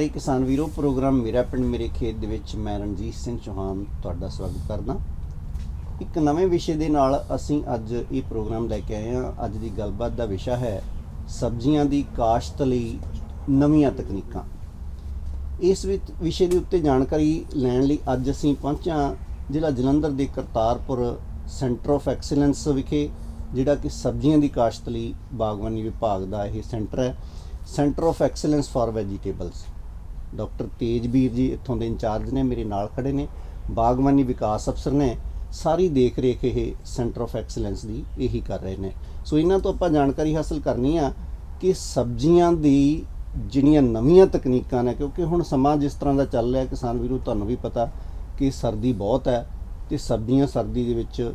ਪਿਆਰੇ ਕਿਸਾਨ ਵੀਰੋ, ਪ੍ਰੋਗਰਾਮ ਮੇਰਾ ਪਿੰਡ ਮੇਰੇ ਖੇਤ ਦੇ ਵਿੱਚ ਮੈਂ ਰਣਜੀਤ ਸਿੰਘ ਚੌਹਾਨ ਤੁਹਾਡਾ ਸਵਾਗਤ ਕਰਦਾ। ਇੱਕ ਨਵੇਂ ਵਿਸ਼ੇ ਦੇ ਨਾਲ ਅਸੀਂ ਅੱਜ ਇਹ ਪ੍ਰੋਗਰਾਮ ਲੈ ਕੇ ਆਏ ਹਾਂ। ਅੱਜ ਦੀ ਗੱਲਬਾਤ ਦਾ ਵਿਸ਼ਾ ਹੈ ਸਬਜ਼ੀਆਂ ਦੀ ਕਾਸ਼ਤ ਲਈ ਨਵੀਆਂ ਤਕਨੀਕਾਂ। ਇਸ ਵਿੱਚ ਵਿਸ਼ੇ ਦੇ ਉੱਤੇ ਜਾਣਕਾਰੀ ਲੈਣ ਲਈ ਅੱਜ ਅਸੀਂ ਪਹੁੰਚਾਂ ਜ਼ਿਲ੍ਹਾ ਜਲੰਧਰ ਦੇ ਕਰਤਾਰਪੁਰ ਸੈਂਟਰ ਆਫ ਐਕਸੀਲੈਂਸ ਵਿਖੇ, ਜਿਹੜਾ ਕਿ ਸਬਜ਼ੀਆਂ ਦੀ ਕਾਸ਼ਤ ਲਈ ਬਾਗਬਾਨੀ ਵਿਭਾਗ ਦਾ ਇਹ ਸੈਂਟਰ ਹੈ। Centre of excellence for vegetables. Doctor Tejveer ji ਇੱਥੋਂ ਦੇ ਇੰਚਾਰਜ ਨੇ, ਮੇਰੇ ਨਾਲ ਖੜੇ ਨੇ, ਬਾਗਬਾਨੀ ਵਿਕਾਸ ਅਫਸਰ ਨੇ, ਸਾਰੀ ਦੇਖ ਰੇਖ ਇਹ ਸੈਂਟਰ ਆਫ ਐਕਸਲੈਂਸ ਦੀ ਇਹੀ ਕਰ ਰਹੇ ਨੇ। ਸੋ ਇਹਨਾਂ ਤੋਂ ਆਪਾਂ ਜਾਣਕਾਰੀ ਹਾਸਲ ਕਰਨੀ ਆ ਕਿ ਸਬਜ਼ੀਆਂ ਦੀ ਜਿਹੜੀਆਂ ਨਵੀਆਂ ਤਕਨੀਕਾਂ ਨੇ, ਕਿਉਂਕਿ ਹੁਣ ਸਮਾਂ ਜਿਸ ਤਰ੍ਹਾਂ ਦਾ ਚੱਲ ਰਿਹਾ, ਕਿਸਾਨ ਵੀਰੋ ਤੁਹਾਨੂੰ ਵੀ ਪਤਾ ਕਿ ਸਰਦੀ ਬਹੁਤ ਹੈ ਤੇ ਸਬਜ਼ੀਆਂ ਸਰਦੀ ਦੇ ਵਿੱਚ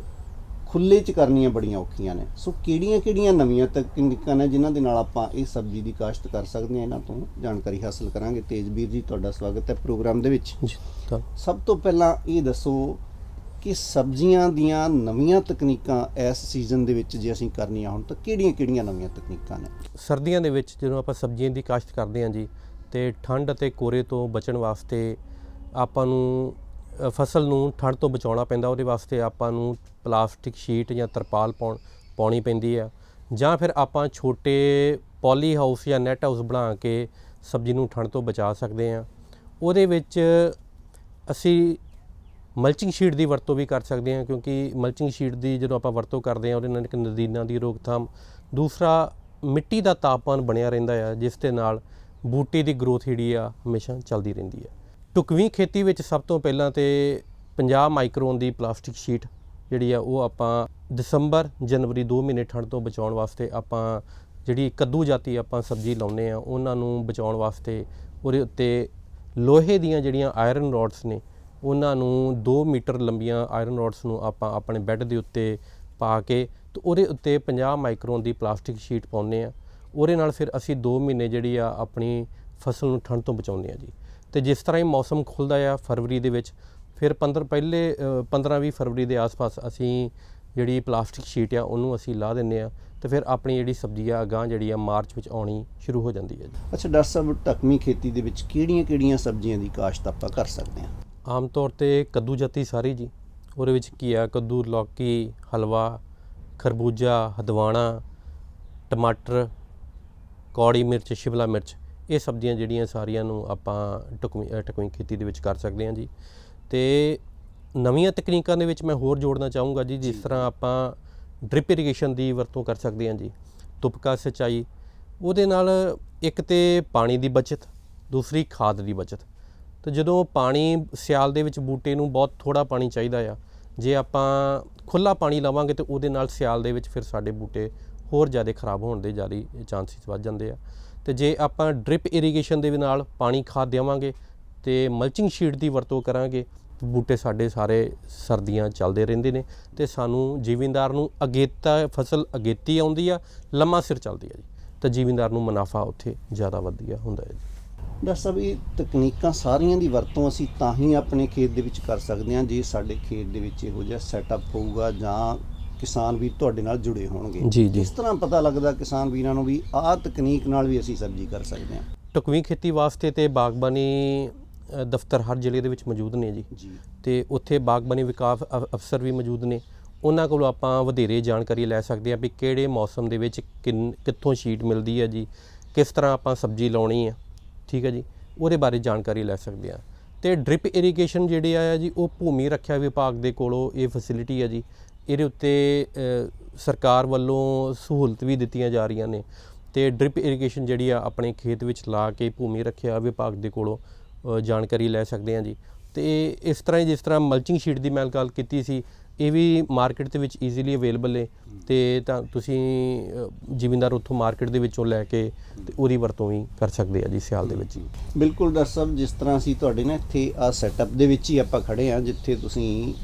ਖੁੱਲੇ ਚ ਕਰਨੀਆਂ ਬੜੀਆਂ ਔਖੀਆਂ ਨੇ। ਸੋ ਕਿਹੜੀਆਂ-ਕਿਹੜੀਆਂ ਨਵੀਆਂ ਤਕਨੀਕਾਂ ਨੇ ਜਿਨ੍ਹਾਂ ਦੇ ਨਾਲ ਆਪਾਂ ਇਹ ਸਬਜ਼ੀ ਦੀ ਕਾਸ਼ਤ ਕਰ ਸਕਦੇ ਹਾਂ ਇਹਨਾਂ ਤੋਂ ਜਾਣਕਾਰੀ ਹਾਸਲ ਕਰਾਂਗੇ। ਤੇਜਵੀਰ ਜੀ ਤੁਹਾਡਾ ਸਵਾਗਤ ਹੈ ਪ੍ਰੋਗਰਾਮ ਦੇ ਵਿੱਚ। ਸਭ ਤੋਂ ਪਹਿਲਾਂ ਇਹ ਦੱਸੋ ਕਿ ਸਬਜ਼ੀਆਂ ਦੀਆਂ ਨਵੀਆਂ ਤਕਨੀਕਾਂ ਇਸ ਸੀਜ਼ਨ ਦੇ ਵਿੱਚ ਜੇ ਅਸੀਂ ਕਰਨੀਆਂ ਹੋਣ ਤਾਂ ਕਿਹੜੀਆਂ-ਕਿਹੜੀਆਂ ਨਵੀਆਂ ਤਕਨੀਕਾਂ ਨੇ? ਸਰਦੀਆਂ ਦੇ ਵਿੱਚ ਜਦੋਂ ਆਪਾਂ ਸਬਜ਼ੀਆਂ ਦੀ ਕਾਸ਼ਤ ਕਰਦੇ ਹਾਂ ਜੀ ਤੇ ਠੰਡ ਅਤੇ ਕੋਰੇ ਤੋਂ ਬਚਣ ਵਾਸਤੇ ਆਪਾਂ ਨੂੰ ਫਸਲ ਨੂੰ ਠੰਡ ਤੋਂ ਬਚਾਉਣਾ ਪੈਂਦਾ ਉਹਦੇ ਵਾਸਤੇ ਆਪਾਂ ਨੂੰ ਪਲਾਸਟਿਕ ਸ਼ੀਟ ਜਾਂ ਤਰਪਾਲ ਪਾਉਣ ਪਾਉਣੀ ਪੈਂਦੀ ਆ। ਜਾਂ ਫਿਰ ਆਪਾਂ ਛੋਟੇ ਪੋਲੀ ਹਾਊਸ ਜਾਂ ਨੈਟ ਹਾਊਸ ਬਣਾ ਕੇ ਸਬਜ਼ੀ ਨੂੰ ਠੰਡ ਤੋਂ ਬਚਾ ਸਕਦੇ ਆ। ਉਹਦੇ ਵਿੱਚ ਅਸੀਂ ਮਲਚਿੰਗ ਸ਼ੀਟ ਦੀ ਵਰਤੋਂ ਵੀ ਕਰ ਸਕਦੇ ਹਾਂ ਕਿਉਂਕਿ ਮਲਚਿੰਗ ਸ਼ੀਟ ਦੀ ਜਦੋਂ ਆਪਾਂ ਵਰਤੋਂ ਕਰਦੇ ਹਾਂ ਉਹਦੇ ਨਾਲ ਇੱਕ ਨਦੀਨਾਂ ਦੀ ਰੋਕਥਾਮ, ਦੂਸਰਾ ਮਿੱਟੀ ਦਾ ਤਾਪਮਾਨ ਬਣਿਆ ਰਹਿੰਦਾ ਆ, ਜਿਸ ਦੇ ਨਾਲ ਬੂਟੀ ਦੀ ਗਰੋਥ ਜਿਹੜੀ ਆ, ਹਮੇਸ਼ਾ ਚੱਲਦੀ ਰਹਿੰਦੀ ਹੈ ਟੁਕਵੀਂ ਖੇਤੀ ਵਿੱਚ ਸਭ ਤੋਂ ਪਹਿਲਾਂ ਤੇ 50 ਮਾਈਕਰੋਨ ਦੀ ਪਲਾਸਟਿਕ ਸ਼ੀਟ ਜਿਹੜੀ ਆ ਉਹ ਆਪਾਂ ਦਸੰਬਰ, ਜਨਵਰੀ 2 ਮਹੀਨੇ ਠੰਡ ਤੋਂ ਬਚਾਉਣ ਵਾਸਤੇ ਆਪਾਂ ਜਿਹੜੀ ਕੱਦੂ ਜਾਤੀ ਆਪਾਂ ਸਬਜ਼ੀ ਲਾਉਂਦੇ ਆ, ਉਹਨਾਂ ਨੂੰ ਬਚਾਉਣ ਵਾਸਤੇ ਉਹਦੇ ਉੱਤੇ ਲੋਹੇ ਦੀਆਂ ਜਿਹੜੀਆਂ ਆਇਰਨ ਰੋਡਸ ਨੇ, ਉਹਨਾਂ ਨੂੰ 2 ਮੀਟਰ ਲੰਬੀਆਂ ਆਇਰਨ ਰੋਡਸ ਨੂੰ ਆਪਾਂ ਆਪਣੇ ਬੈੱਡ ਦੇ ਉੱਤੇ ਪਾ ਕੇ ਤੇ ਉਹਦੇ ਉੱਤੇ 50 ਮਾਈਕਰੋਨ ਦੀ ਪਲਾਸਟਿਕ ਸ਼ੀਟ ਪਾਉਂਦੇ ਆ। ਉਹਦੇ ਨਾਲ ਫਿਰ ਅਸੀਂ 2 ਮਹੀਨੇ ਜਿਹੜੀ ਆ ਆਪਣੀ ਫਸਲ ਨੂੰ ਠੰਡ ਤੋਂ ਬਚਾਉਂਦੇ ਆ ਜੀ। ਤੇ ਜਿਸ ਤਰ੍ਹਾਂ ਹੀ ਮੌਸਮ ਖੁੱਲਦਾ ਆ ਫਰਵਰੀ ਦੇ ਵਿੱਚ ਫਿਰ 15 ਪਹਿਲੇ 15-20 ਫਰਵਰੀ ਦੇ ਆਸ-ਪਾਸ ਅਸੀਂ ਜਿਹੜੀ ਪਲਾਸਟਿਕ ਸ਼ੀਟ ਆ ਉਹਨੂੰ ਅਸੀਂ ਲਾ ਦਿੰਦੇ ਆ ਤੇ ਫਿਰ ਆਪਣੀ ਜਿਹੜੀ ਸਬਜ਼ੀ ਆ ਅਗਾਂਹ ਜਿਹੜੀ ਆ ਮਾਰਚ ਵਿੱਚ ਆਉਣੀ ਸ਼ੁਰੂ ਹੋ ਜਾਂਦੀ ਹੈ ਅੱਛਾ ਡਾਕਟਰ ਸਾਹਿਬ ਢਕਵੀਂ ਖੇਤੀ ਦੇ ਵਿੱਚ ਕਿਹੜੀਆਂ-ਕਿਹੜੀਆਂ ਸਬਜ਼ੀਆਂ ਦੀ ਕਾਸ਼ਤ ਆਪਾਂ ਕਰ ਸਕਦੇ ਹਾਂ? ਆਮ ਤੌਰ ਤੇ ਕੱਦੂ ਜੱਤੀ ਸਾਰੀ ਜੀ। ਉਹਦੇ ਵਿੱਚ ਘੀਆ ਕੱਦੂ ਲੌਕੀ ਹਲਵਾ ਖਰਬੂਜਾ ਹਦਵਾਣਾ ਟਮਾਟਰ ਕੌੜੀ ਮਿਰਚ ਸ਼ਿਮਲਾ ਮਿਰਚ ਇਹ ਸਬਜ਼ੀਆਂ ਜਿਹੜੀਆਂ ਸਾਰੀਆਂ ਨੂੰ ਆਪਾਂ ਟੁਕਵੀਂ ਖੇਤੀ ਦੇ ਵਿੱਚ ਕਰ ਸਕਦੇ ਹਾਂ ਜੀ। ਤੇ ਨਵੀਆਂ ਤਕਨੀਕਾਂ ਦੇ ਵਿੱਚ ਮੈਂ ਹੋਰ ਜੋੜਨਾ ਚਾਹੂੰਗਾ ਜੀ ਜਿਸ ਤਰ੍ਹਾਂ ਆਪਾਂ ਡ੍ਰਿਪ ਇਰੀਗੇਸ਼ਨ ਦੀ ਵਰਤੋਂ ਕਰ ਸਕਦੇ ਹਾਂ ਜੀ। ਤੁਪਕਾ ਸਿੰਚਾਈ ਉਹਦੇ ਨਾਲ ਇੱਕ ਤੇ ਪਾਣੀ ਦੀ ਬਚਤ ਦੂਸਰੀ ਖਾਦ ਦੀ ਬਚਤ। ਤੇ ਜਦੋਂ ਪਾਣੀ ਸਿਆਲ ਦੇ ਵਿੱਚ ਬੂਟੇ ਨੂੰ ਬਹੁਤ ਥੋੜਾ ਪਾਣੀ ਚਾਹੀਦਾ ਆ ਜੇ ਆਪਾਂ ਖੁੱਲਾ ਪਾਣੀ ਲਾਵਾਂਗੇ ਤੇ ਉਹਦੇ ਨਾਲ ਸਿਆਲ ਦੇ ਵਿੱਚ ਫਿਰ ਸਾਡੇ ਬੂਟੇ ਹੋਰ ਜ਼ਿਆਦਾ ਖਰਾਬ ਹੋਣ ਦੇ ਜ਼ਿਆਦਾ ਚਾਂਸਸ ਵੱਧ ਜਾਂਦੇ ਆ। ਤੇ ਜੇ ਆਪਾਂ ਡ੍ਰਿਪ ਇਰੀਗੇਸ਼ਨ ਦੇ ਨਾਲ ਪਾਣੀ ਖਾਦ ਦੇਵਾਂਗੇ ਤੇ ਮਲਚਿੰਗ ਸ਼ੀਟ ਦੀ ਵਰਤੋਂ ਕਰਾਂਗੇ। ਬੂਟੇ ਸਾਡੇ ਸਾਰੇ ਸਰਦੀਆਂ ਚੱਲਦੇ ਰਹਿੰਦੇ ਨੇ ਤੇ ਸਾਨੂੰ ਜੀਵਿੰਦਾਰ ਨੂੰ ਅਗੇਤਾ ਫਸਲ ਅਗੇਤੀ ਆਉਂਦੀ ਆ ਲੰਮਾ ਸਿਰ ਚੱਲਦੀ ਆ ਜੀ। ਤਾਂ ਜੀਵਿੰਦਾਰ ਨੂੰ ਮੁਨਾਫਾ ਉੱਥੇ ਜ਼ਿਆਦਾ ਵਧੀਆ ਹੁੰਦਾ ਹੈ ਜੀ। ਡਾਕਟਰ ਸਾਹਿਬ ਇਹ ਤਕਨੀਕਾਂ ਸਾਰੀਆਂ ਦੀ ਵਰਤੋਂ ਅਸੀਂ ਤਾਂ ਹੀ ਆਪਣੇ ਖੇਤ ਦੇ ਵਿੱਚ ਕਰ ਸਕਦੇ ਹਾਂ ਜੇ ਸਾਡੇ ਖੇਤ ਦੇ ਵਿੱਚ ਇਹੋ ਜਿਹਾ ਸੈਟਅਪ ਹੋਊਗਾ ਜਾਂ ਕਿਸਾਨ ਵੀ ਤੁਹਾਡੇ ਨਾਲ ਜੁੜੇ ਹੋਣਗੇ। ਇਸ ਤਰ੍ਹਾਂ ਪਤਾ ਲੱਗਦਾ ਕਿਸਾਨ ਵੀਰਾਂ ਨੂੰ ਵੀ ਆਹ ਤਕਨੀਕ ਨਾਲ ਵੀ ਅਸੀਂ ਸਬਜ਼ੀ ਕਰ ਸਕਦੇ ਹਾਂ? ਢੁਕਵੀਂ ਖੇਤੀ ਵਾਸਤੇ ਤੇ ਬਾਗਬਾਨੀ ਦਫ਼ਤਰ ਹਰ ਜ਼ਿਲ੍ਹੇ ਦੇ ਵਿੱਚ ਮੌਜੂਦ ਨੇ ਜੀ। ਤੇ ਉੱਥੇ ਬਾਗਬਾਨੀ ਵਿਕਾਸ ਅਫ- ਅਫਸਰ ਵੀ ਮੌਜੂਦ ਨੇ। ਉਹਨਾਂ ਕੋਲੋਂ ਆਪਾਂ ਵਧੇਰੇ ਜਾਣਕਾਰੀ ਲੈ ਸਕਦੇ ਹਾਂ ਵੀ ਕਿਹੜੇ ਮੌਸਮ ਦੇ ਵਿੱਚ ਕਿੱਥੋਂ ਸ਼ੀਟ ਮਿਲਦੀ ਹੈ ਜੀ ਕਿਸ ਤਰ੍ਹਾਂ ਆਪਾਂ ਸਬਜ਼ੀ ਲਾਉਣੀ ਹੈ ਠੀਕ ਹੈ ਜੀ ਉਹਦੇ ਬਾਰੇ ਜਾਣਕਾਰੀ ਲੈ ਸਕਦੇ ਹਾਂ। ਤੇ ਡ੍ਰਿਪ ਇਰੀਗੇਸ਼ਨ ਜਿਹੜੇ ਆ ਜੀ ਉਹ ਭੂਮੀ ਰੱਖਿਆ ਵਿਭਾਗ ਦੇ ਕੋਲੋਂ ਇਹ ਫੈਸਿਲਿਟੀ ਹੈ ਜੀ। ਇਹਦੇ ਉੱਤੇ ਸਰਕਾਰ ਵੱਲੋਂ ਸਹੂਲਤ ਵੀ ਦਿੱਤੀਆਂ ਜਾ ਰਹੀਆਂ ਨੇ। ਤੇ ਡ੍ਰਿਪ ਇਰੀਗੇਸ਼ਨ ਜਿਹੜੀ ਆ ਆਪਣੇ ਖੇਤ ਵਿੱਚ ਲਾ ਕੇ ਭੂਮੀ ਰੱਖਿਆ ਵਿਭਾਗ ਦੇ ਕੋਲੋਂ ਜਾਣਕਾਰੀ ਲੈ ਸਕਦੇ ਹਾਂ ਜੀ। ਤੇ ਇਸ ਤਰ੍ਹਾਂ ਹੀ ਜਿਸ ਤਰ੍ਹਾਂ ਮਲਚਿੰਗ ਸ਼ੀਟ ਦੀ ਮੈਂ ਗੱਲ ਕੀਤੀ ਸੀ ਇਹ ਵੀ ਮਾਰਕੀਟ ਦੇ ਵਿੱਚ ਈਜ਼ੀਲੀ ਅਵੇਲੇਬਲ ਹੈ ਤੇ ਤਾਂ ਤੁਸੀਂ ਜ਼ਿਮੀਂਦਾਰ ਉੱਥੋਂ ਮਾਰਕੀਟ ਦੇ ਵਿੱਚੋਂ ਲੈ ਕੇ ਤੇ ਉਹਦੀ ਵਰਤੋਂ ਵੀ ਕਰ ਸਕਦੇ ਆ ਜੀ ਸਿਆਲ ਦੇ ਵਿੱਚ। ਬਿਲਕੁਲ ਡਾਕਟਰ ਸਾਹਿਬ ਜਿਸ ਤਰ੍ਹਾਂ ਅਸੀਂ ਤੁਹਾਡੇ ਨਾਲ ਇੱਥੇ ਆ ਸੈਟਅਪ ਦੇ ਵਿੱਚ ਹੀ ਆਪਾਂ ਖੜੇ ਆ ਜਿੱਥੇ ਤੁਸੀਂ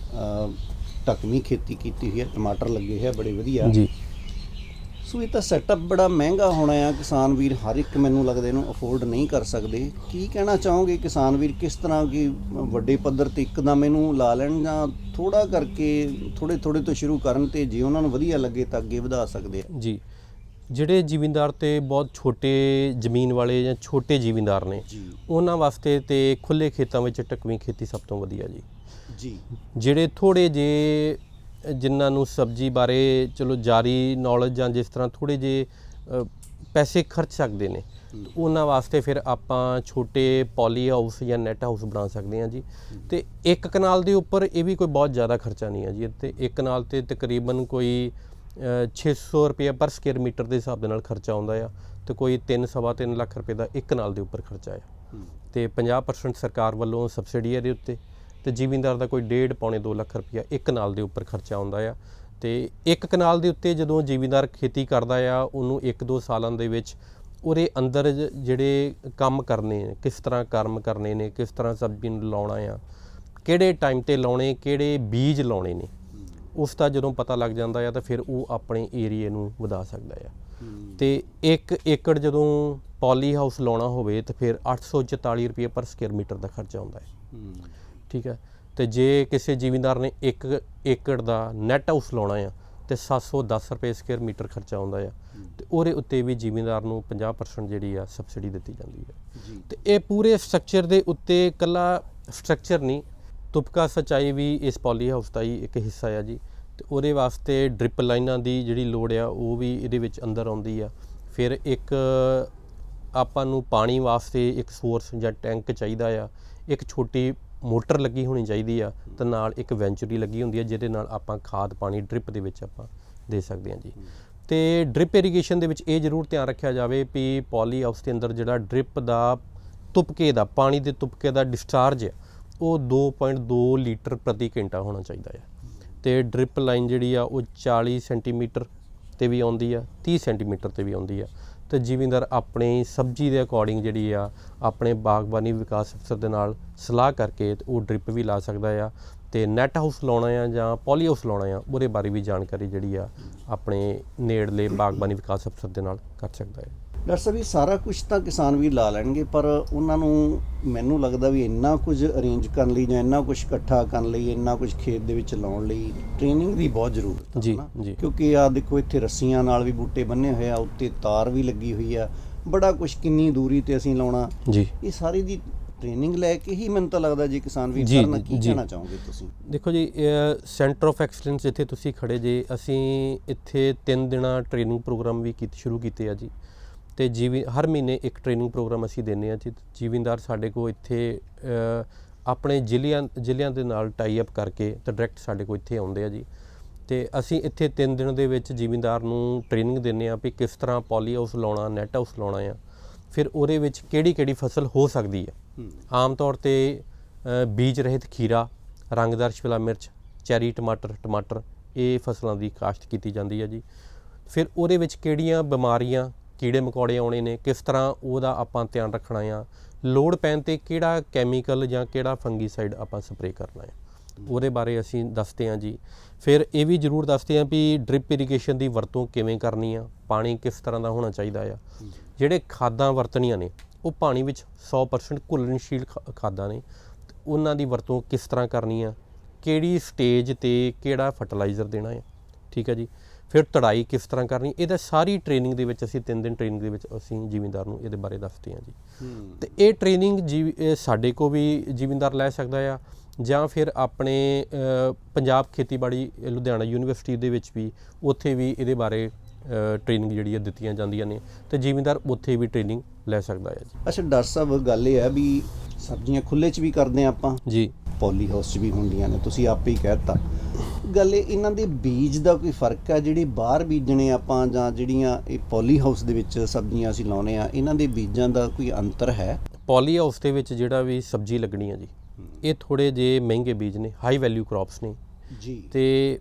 ਢਕਵੀਂ ਖੇਤੀ ਕੀਤੀ ਹੋਈ ਹੈ ਟਮਾਟਰ ਲੱਗੇ ਹੋਏ ਆ ਬੜੇ ਵਧੀਆ। ਜੀ। ਸੋ ਇਹ ਤਾਂ ਸੈਟਅਪ ਬੜਾ ਮਹਿੰਗਾ ਹੋਣਾ ਆ। ਕਿਸਾਨ ਵੀਰ ਹਰ ਇੱਕ ਮੈਨੂੰ ਲੱਗਦਾ ਇਹਨੂੰ ਅਫੋਰਡ ਨਹੀਂ ਕਰ ਸਕਦੇ। ਕੀ ਕਹਿਣਾ ਚਾਹੋਗੇ ਕਿਸਾਨ ਵੀਰ? ਕਿਸ ਤਰ੍ਹਾਂ ਕਿ ਵੱਡੇ ਪੱਧਰ ਤੇ ਇੱਕਦਮ ਇਹਨੂੰ ਲਾ ਲੈਣ ਜਾਂ ਥੋੜਾ ਕਰਕੇ ਥੋੜੇ ਥੋੜੇ ਤੋਂ ਸ਼ੁਰੂ ਕਰਨ ਤੇ ਜੇ ਉਹਨਾਂ ਨੂੰ ਵਧੀਆ ਲੱਗੇ ਤਾਂ ਅੱਗੇ ਵਧਾ ਸਕਦੇ ਆ। ਜੀ। ਜਿਹੜੇ ਜ਼ਿਮੀਂਦਾਰ ਤੇ ਬਹੁਤ ਛੋਟੇ ਜ਼ਮੀਨ ਵਾਲੇ ਜਾਂ ਛੋਟੇ ਜ਼ਿਮੀਂਦਾਰ ਨੇ ਉਹਨਾਂ ਵਾਸਤੇ ਤੇ ਖੁੱਲੇ ਖੇਤਾਂ ਵਿੱਚ ਟਕਵੀਂ ਖੇਤੀ ਸਭ ਤੋਂ ਵਧੀਆ ਜੀ। ਜੀ। ਜਿਹੜੇ ਥੋੜੇ ਜੇ ਜਿਨ੍ਹਾਂ ਨੂੰ ਸਬਜ਼ੀ ਬਾਰੇ ਚਲੋ ਜਾਰੀ ਨੌਲੇਜ ਜਾਂ ਜਿਸ ਤਰ੍ਹਾਂ ਥੋੜੇ ਜੇ ਪੈਸੇ ਖਰਚ ਸਕਦੇ ਨੇ। ਉਹਨਾਂ ਵਾਸਤੇ ਫਿਰ ਆਪਾਂ ਛੋਟੇ ਪੋਲੀ ਹਾਊਸ ਜਾਂ ਨੈਟ ਹਾਊਸ ਬਣਾ ਸਕਦੇ ਹਾਂ ਜੀ। ਤੇ ਇੱਕ ਕਨਾਲ ਦੇ ਉੱਪਰ ਇਹ ਵੀ ਕੋਈ ਬਹੁਤ ਜ਼ਿਆਦਾ ਖਰਚਾ ਨਹੀਂ ਹੈ ਜੀ। ਤੇ ਇੱਕ ਕਨਾਲ ਤੇ ਤਕਰੀਬਨ ਕੋਈ ਅ, 600 ਰੁਪਏ ਪਰ ਸਕੁਅਰ ਮੀਟਰ ਦੇ ਹਿਸਾਬ ਦੇ ਨਾਲ ਖਰਚਾ ਆਉਂਦਾ ਆ। ਤੇ ਕੋਈ 3 ਸਵਾ ਤਿੰਨ ਲੱਖ ਰੁਪਏ ਦਾ ਇੱਕ ਕਨਾਲ ਦੇ ਉੱਪਰ ਖਰਚਾ ਆ। ਤੇ 50% ਸਰਕਾਰ ਵੱਲੋਂ ਸਬਸਿਡੀ ਹੈ ਇਹਦੇ ਉੱਤੇ। ਤੇ ਜ਼ਿਮੀਂਦਾਰ ਦਾ ਕੋਈ 1.5 ਪੌਣੇ 2 ਲੱਖ ਰੁਪਇਆ ਇੱਕ ਕਨਾਲ ਦੇ ਉੱਪਰ ਖਰਚਾ ਆਉਂਦਾ ਆ ਤੇ ਇੱਕ ਕਨਾਲ ਦੇ ਉੱਤੇ ਜਦੋਂ ਜ਼ਿਮੀਂਦਾਰ ਖੇਤੀ ਕਰਦਾ ਆ ਉਹਨੂੰ 1-2 ਸਾਲਾਂ ਦੇ ਵਿੱਚ ਉਹਦੇ ਅੰਦਰ ਜਿਹੜੇ ਕੰਮ ਕਰਨੇ ਨੇ ਕਿਸ ਤਰ੍ਹਾਂ ਕਰਮ ਕਰਨੇ ਨੇ ਕਿਸ ਤਰ੍ਹਾਂ ਸਬਜ਼ੀ ਨੂੰ ਲਾਉਣਾ ਆ ਕਿਹੜੇ ਟਾਈਮ ਤੇ ਲਾਉਣੇ ਕਿਹੜੇ ਬੀਜ ਲਾਉਣੇ ਨੇ ਉਸ ਦਾ ਜਦੋਂ ਪਤਾ ਲੱਗ ਜਾਂਦਾ ਆ ਤਾਂ ਫਿਰ ਉਹ ਆਪਣੇ ਏਰੀਏ ਨੂੰ ਵਧਾ ਸਕਦਾ ਆ। ਤੇ 1 ਏਕੜ ਜਦੋਂ ਪੋਲੀ ਹਾਊਸ ਲਾਉਣਾ ਹੋਵੇ ਤਾਂ ਫਿਰ 844 ਰੁਪਏ ਪਰ ਸਕੁਅਰ ਮੀਟਰ ਦਾ ਖਰਚਾ ਆਉਂਦਾ ਹੂੰ। ਠੀਕ ਹੈ? ਤੇ ਜੇ ਕਿਸੇ ਜ਼ਿਮੀਂਦਾਰ ਨੇ 1 ਏਕੜ ਦਾ ਨੈਟ ਹਾਊਸ ਲਾਉਣਾ ਆ ਤੇ 710 ਰੁਪਏ ਸਕੁਅਰ ਮੀਟਰ ਖਰਚਾ ਆਉਂਦਾ ਆ ਤੇ ਉਹਦੇ ਉੱਤੇ ਵੀ ਜ਼ਿਮੀਂਦਾਰ ਨੂੰ 50% ਜਿਹੜੀ ਆ ਸਬਸਿਡੀ ਦਿੱਤੀ ਜਾਂਦੀ ਹੈ ਜੀ। ਤੇ ਇਹ ਪੂਰੇ ਸਟਰਕਚਰ ਦੇ ਉੱਤੇ ਕੱਲਾ ਸਟਰਕਚਰ ਨਹੀਂ ਤੁਪਕਾ ਸਚਾਈ ਵੀ ਇਸ ਪੋਲੀ ਹਾਊਸ ਦਾ ਹੀ ਇੱਕ ਹਿੱਸਾ ਆ ਜੀ। ਤੇ ਉਹਦੇ ਵਾਸਤੇ ਡ੍ਰਿਪ ਲਾਈਨਾਂ ਦੀ ਜਿਹੜੀ ਲੋੜ ਆ ਉਹ ਵੀ ਇਹਦੇ ਵਿੱਚ ਅੰਦਰ ਆਉਂਦੀ ਆ। ਫਿਰ ਇੱਕ ਆਪਾਂ ਨੂੰ ਪਾਣੀ ਵਾਸਤੇ ਇੱਕ ਸੋਰਸ ਜਾਂ ਟੈਂਕ ਚਾਹੀਦਾ ਆ ਇੱਕ ਛੋਟੀ ਮੋਟਰ ਲੱਗੀ ਹੋਣੀ ਚਾਹੀਦੀ ਆ ਤੇ ਨਾਲ ਇੱਕ ਵੈਂਚਰੀ ਲੱਗੀ ਹੁੰਦੀ ਆ ਜਿਹਦੇ ਨਾਲ ਆਪਾਂ ਖਾਦ ਪਾਣੀ ਡ੍ਰਿਪ ਦੇ ਵਿੱਚ ਆਪਾਂ ਦੇ ਸਕਦੇ ਹਾਂ ਜੀ। ਤੇ ਡ੍ਰਿਪ ਇਰੀਗੇਸ਼ਨ ਦੇ ਵਿੱਚ ਇਹ ਜ਼ਰੂਰ ਧਿਆਨ ਰੱਖਿਆ ਜਾਵੇ ਵੀ ਪੋਲੀ ਹਾਊਸ ਦੇ ਅੰਦਰ ਜਿਹੜਾ ਡ੍ਰਿਪ ਦਾ ਤੁਪਕੇ ਦਾ, ਪਾਣੀ ਦੇ ਤੁਪਕੇ ਦਾ ਡਿਸਚਾਰਜ ਹੈ ਉਹ 2.2 ਲੀਟਰ ਪ੍ਰਤੀ ਘੰਟਾ ਹੋਣਾ ਚਾਹੀਦਾ ਹੈ ਤੇ ਡ੍ਰਿਪ ਲਾਈਨ ਜਿਹੜੀ ਆ ਉਹ 40 ਸੈਂਟੀਮੀਟਰ ਤੇ ਵੀ ਆਉਂਦੀ ਆ 30 ਸੈਂਟੀਮੀਟਰ ਤੇ ਵੀ ਆਉਂਦੀ ਆ। ਤੇ ਜ਼ਿਮੀਂਦਾਰ ਆਪਣੀ ਸਬਜ਼ੀ ਦੇ ਅਕੋਰਡਿੰਗ ਜਿਹੜੀ ਆ, ਆਪਣੇ ਬਾਗਬਾਨੀ ਵਿਕਾਸ ਅਫਸਰ ਦੇ ਨਾਲ ਸਲਾਹ ਕਰਕੇ ਉਹ ਡ੍ਰਿਪ ਵੀ ਲਾ ਸਕਦਾ ਆ ਤੇ ਨੈਟ ਹਾਊਸ ਲਾਉਣਾ ਆ ਜਾਂ ਪੋਲੀ ਹਾਊਸ ਲਾਉਣਾ ਆ, ਉਹਦੇ ਬਾਰੇ ਵੀ ਜਾਣਕਾਰੀ ਜਿਹੜੀ ਆ, ਆਪਣੇ ਨੇੜਲੇ ਬਾਗਬਾਨੀ ਵਿਕਾਸ ਅਫਸਰ ਦੇ ਨਾਲ ਕਰ ਸਕਦਾ ਹੈ ਡਾਕਟਰ ਸਾਹਿਬ ਇਹ ਸਾਰਾ ਕੁਝ ਤਾਂ ਕਿਸਾਨ ਵੀ ਲਾ ਲੈਣਗੇ ਪਰ ਉਹਨਾਂ ਨੂੰ ਮੈਨੂੰ ਲੱਗਦਾ ਵੀ ਇੰਨਾ ਕੁਝ ਅਰੇਂਜ ਕਰਨ ਲਈ ਜਾਂ ਇੰਨਾ ਕੁਝ ਇਕੱਠਾ ਕਰਨ ਲਈ ਇੰਨਾ ਕੁਝ ਖੇਤ ਦੇ ਵਿੱਚ ਲਾਉਣ ਲਈ ਟ੍ਰੇਨਿੰਗ ਦੀ ਬਹੁਤ ਜ਼ਰੂਰਤ ਹੈ ਜੀ। ਜੀ। ਕਿਉਂਕਿ ਆ ਦੇਖੋ ਇੱਥੇ ਰੱਸੀਆਂ ਨਾਲ ਵੀ ਬੂਟੇ ਬੰਨੇ ਹੋਏ ਆ ਉੱਤੇ ਤਾਰ ਵੀ ਲੱਗੀ ਹੋਈ ਆ ਬੜਾ ਕੁਝ ਕਿੰਨੀ ਦੂਰੀ ਤੇ ਅਸੀਂ ਲਾਉਣਾ ਜੀ ਇਹ ਸਾਰੀ ਦੀ ਟ੍ਰੇਨਿੰਗ ਲੈ ਕੇ ਹੀ ਮੈਨੂੰ ਤਾਂ ਲੱਗਦਾ ਜੇ ਕਿਸਾਨ ਵੀ ਕਰਨਾ ਕੀ। ਕਹਿਣਾ ਚਾਹੋਗੇ ਤੁਸੀਂ ਦੇਖੋ ਜੀ ਸੈਂਟਰ ਆਫ ਐਕਸਲੈਂਸ ਜਿੱਥੇ ਤੁਸੀਂ ਖੜੇ ਜੇ ਅਸੀਂ ਇੱਥੇ 3 ਦਿਨਾਂ ਟ੍ਰੇਨਿੰਗ ਪ੍ਰੋਗਰਾਮ ਵੀ ਕੀਤੇ ਸ਼ੁਰੂ ਕੀਤੇ ਆ ਜੀ ਤੇ ਜੀਵੀ ਹਰ ਮਹੀਨੇ ਇੱਕ ਟ੍ਰੇਨਿੰਗ ਪ੍ਰੋਗਰਾਮ ਅਸੀਂ ਦਿੰਨੇ ਆ ਜੀ। ਜੀਵਿੰਦਾਰ ਸਾਡੇ ਕੋਲ ਇੱਥੇ ਆਪਣੇ ਜ਼ਿਲ੍ਹਿਆਂ ਜ਼ਿਲ੍ਹਿਆਂ ਦੇ ਨਾਲ ਟਾਈ ਅਪ ਕਰਕੇ ਤੇ ਡਾਇਰੈਕਟ ਸਾਡੇ ਕੋਲ ਇੱਥੇ ਆਉਂਦੇ ਆ ਜੀ। ਤੇ ਅਸੀਂ ਇੱਥੇ 3 ਦਿਨ ਦੇ ਵਿੱਚ ਜ਼ਿਮੀਂਦਾਰ ਨੂੰ ਟ੍ਰੇਨਿੰਗ ਦਿੰਨੇ ਆ ਵੀ ਕਿਸ ਤਰ੍ਹਾਂ ਪੋਲੀ ਹਾਊਸ ਲਾਉਣਾ ਨੈਟ ਹਾਊਸ ਲਾਉਣਾ ਆ। ਫਿਰ ਉਹਦੇ ਵਿੱਚ ਕਿਹੜੀ ਕਿਹੜੀ ਫਸਲ ਹੋ ਸਕਦੀ ਹੈ। ਆਮ ਤੌਰ ਤੇ ਬੀਜ ਰਹਿਤ ਖੀਰਾ ਰੰਗਦਾਰ ਸ਼ਿਮਲਾ ਮਿਰਚ ਚੈਰੀ ਟਮਾਟਰ ਟਮਾਟਰ ਇਹ ਫਸਲਾਂ ਦੀ ਕਾਸ਼ਤ ਕੀਤੀ ਜਾਂਦੀ ਹੈ ਜੀ। ਫਿਰ ਉਹਦੇ ਵਿੱਚ ਕਿਹੜੀਆਂ ਬਿਮਾਰੀਆਂ ਕੀੜੇ ਮਕੌੜੇ ਆਉਣੇ ਨੇ, ਕਿਸ ਤਰ੍ਹਾਂ ਉਹਦਾ ਆਪਾਂ ਧਿਆਨ ਰੱਖਣਾ ਆ। ਲੋੜ ਪੈਣ ਤੇ ਕਿਹੜਾ ਕੈਮੀਕਲ ਜਾਂ ਕਿਹੜਾ ਫੰਗੀਸਾਈਡ ਆਪਾਂ ਸਪਰੇਅ ਕਰਨਾ ਹੈ ਉਹਦੇ ਬਾਰੇ ਅਸੀਂ ਦੱਸਦੇ ਹਾਂ ਜੀ। ਫਿਰ ਇਹ ਵੀ ਜ਼ਰੂਰ ਦੱਸਦੇ ਹਾਂ ਵੀ ਡ੍ਰਿਪ ਇਰੀਗੇਸ਼ਨ ਦੀ ਵਰਤੋਂ ਕਿਵੇਂ ਕਰਨੀ ਆ, ਪਾਣੀ ਕਿਸ ਤਰ੍ਹਾਂ ਦਾ ਹੋਣਾ ਚਾਹੀਦਾ ਆ। ਜਿਹੜੇ ਖਾਦਾਂ ਵਰਤਣੀਆਂ ਨੇ, ਉਹ ਪਾਣੀ ਵਿੱਚ 100% ਘੁਲਣਸ਼ੀਲ ਖਾ- ਖਾਦਾਂ ਨੇ। ਤੇ ਉਹਨਾਂ ਦੀ ਵਰਤੋਂ ਕਿਸ ਤਰ੍ਹਾਂ ਕਰਨੀ ਆ, ਕਿਹੜੀ ਸਟੇਜ ਤੇ ਕਿਹੜਾ ਫਰਟੀਲਾਈਜ਼ਰ ਦੇਣਾ ਹੈ ਠੀਕ ਹੈ ਜੀ। ਫਿਰ ਤੜਾਈ ਕਿਸ ਤਰ੍ਹਾਂ ਕਰਨੀ ਇਹਦਾ ਸਾਰੀ ਟ੍ਰੇਨਿੰਗ ਦੇ ਵਿੱਚ ਅਸੀਂ 3 ਦਿਨ ਟ੍ਰੇਨਿੰਗ ਦੇ ਵਿੱਚ ਅਸੀਂ ਜ਼ਿਮੀਂਦਾਰ ਨੂੰ ਇਹਦੇ ਬਾਰੇ ਦੱਸਦੇ ਹਾਂ ਜੀ। ਤੇ ਇਹ ਟ੍ਰੇਨਿੰਗ ਸਾਡੇ ਕੋ ਵੀ ਜ਼ਿਮੀਂਦਾਰ ਲੈ ਸਕਦਾ ਆ ਜਾਂ ਫਿਰ ਆਪਣੇ ਪੰਜਾਬ ਖੇਤੀਬਾੜੀ ਲੁਧਿਆਣਾ ਯੂਨੀਵਰਸਿਟੀ ਦੇ ਵਿੱਚ ਵੀ ਉੱਥੇ ਵੀ ਇਹਦੇ ਬਾਰੇ ਟ੍ਰੇਨਿੰਗ ਜਿਹੜੀ ਹੈ ਦਿੱਤੀਆਂ ਜਾਂਦੀਆਂ ਨੇ ਤੇ ਜ਼ਿਮੀਂਦਾਰ ਉੱਥੇ ਵੀ ਟ੍ਰੇਨਿੰਗ ਲੈ ਸਕਦਾ ਹੈ ਜੀ। ਅੱਛਾ ਡਾਕਟਰ ਸਾਹਿਬ ਗੱਲ ਇਹ ਹੈ ਵੀ ਸਬਜ਼ੀਆਂ ਖੁੱਲੇ 'ਚ ਵੀ ਕਰਦੇ ਆ ਆਪਾਂ? ਜੀ। ਪੋਲੀ ਹਾਊਸ 'ਚ ਵੀ ਹੁੰਦੀਆਂ ਨੇ ਤੁਸੀਂ ਆਪੇ ਹੀ ਕਹਿਤਾ ਗੱਲ ਇਹ ਇਹਨਾਂ ਦੇ ਬੀਜ ਦਾ ਕੋਈ ਫ਼ਰਕ ਹੈ ਜਿਹੜੇ ਬਾਹਰ ਬੀਜਣੇ ਆਪਾਂ ਜਾਂ ਜਿਹੜੀਆਂ ਇਹ ਪੋਲੀ ਹਾਊਸ ਦੇ ਵਿੱਚ ਸਬਜ਼ੀਆਂ ਅਸੀਂ ਲਾਉਨੇ ਆ ਇਹਨਾਂ ਦੇ ਬੀਜਾਂ ਦਾ ਕੋਈ ਅੰਤਰ ਹੈ? ਪੋਲੀ ਹਾਊਸ ਦੇ ਵਿੱਚ ਜਿਹੜਾ ਵੀ ਸਬਜ਼ੀ ਲੱਗਣੀ ਆ ਜੀ ਇਹ ਥੋੜੇ ਜੇ ਮਹਿੰਗੇ ਬੀਜ ਨੇ ਹਾਈ ਵੈਲਿਊ ਕ੍ਰੌਪਸ ਨੇ। ਜੀ। ਤੇ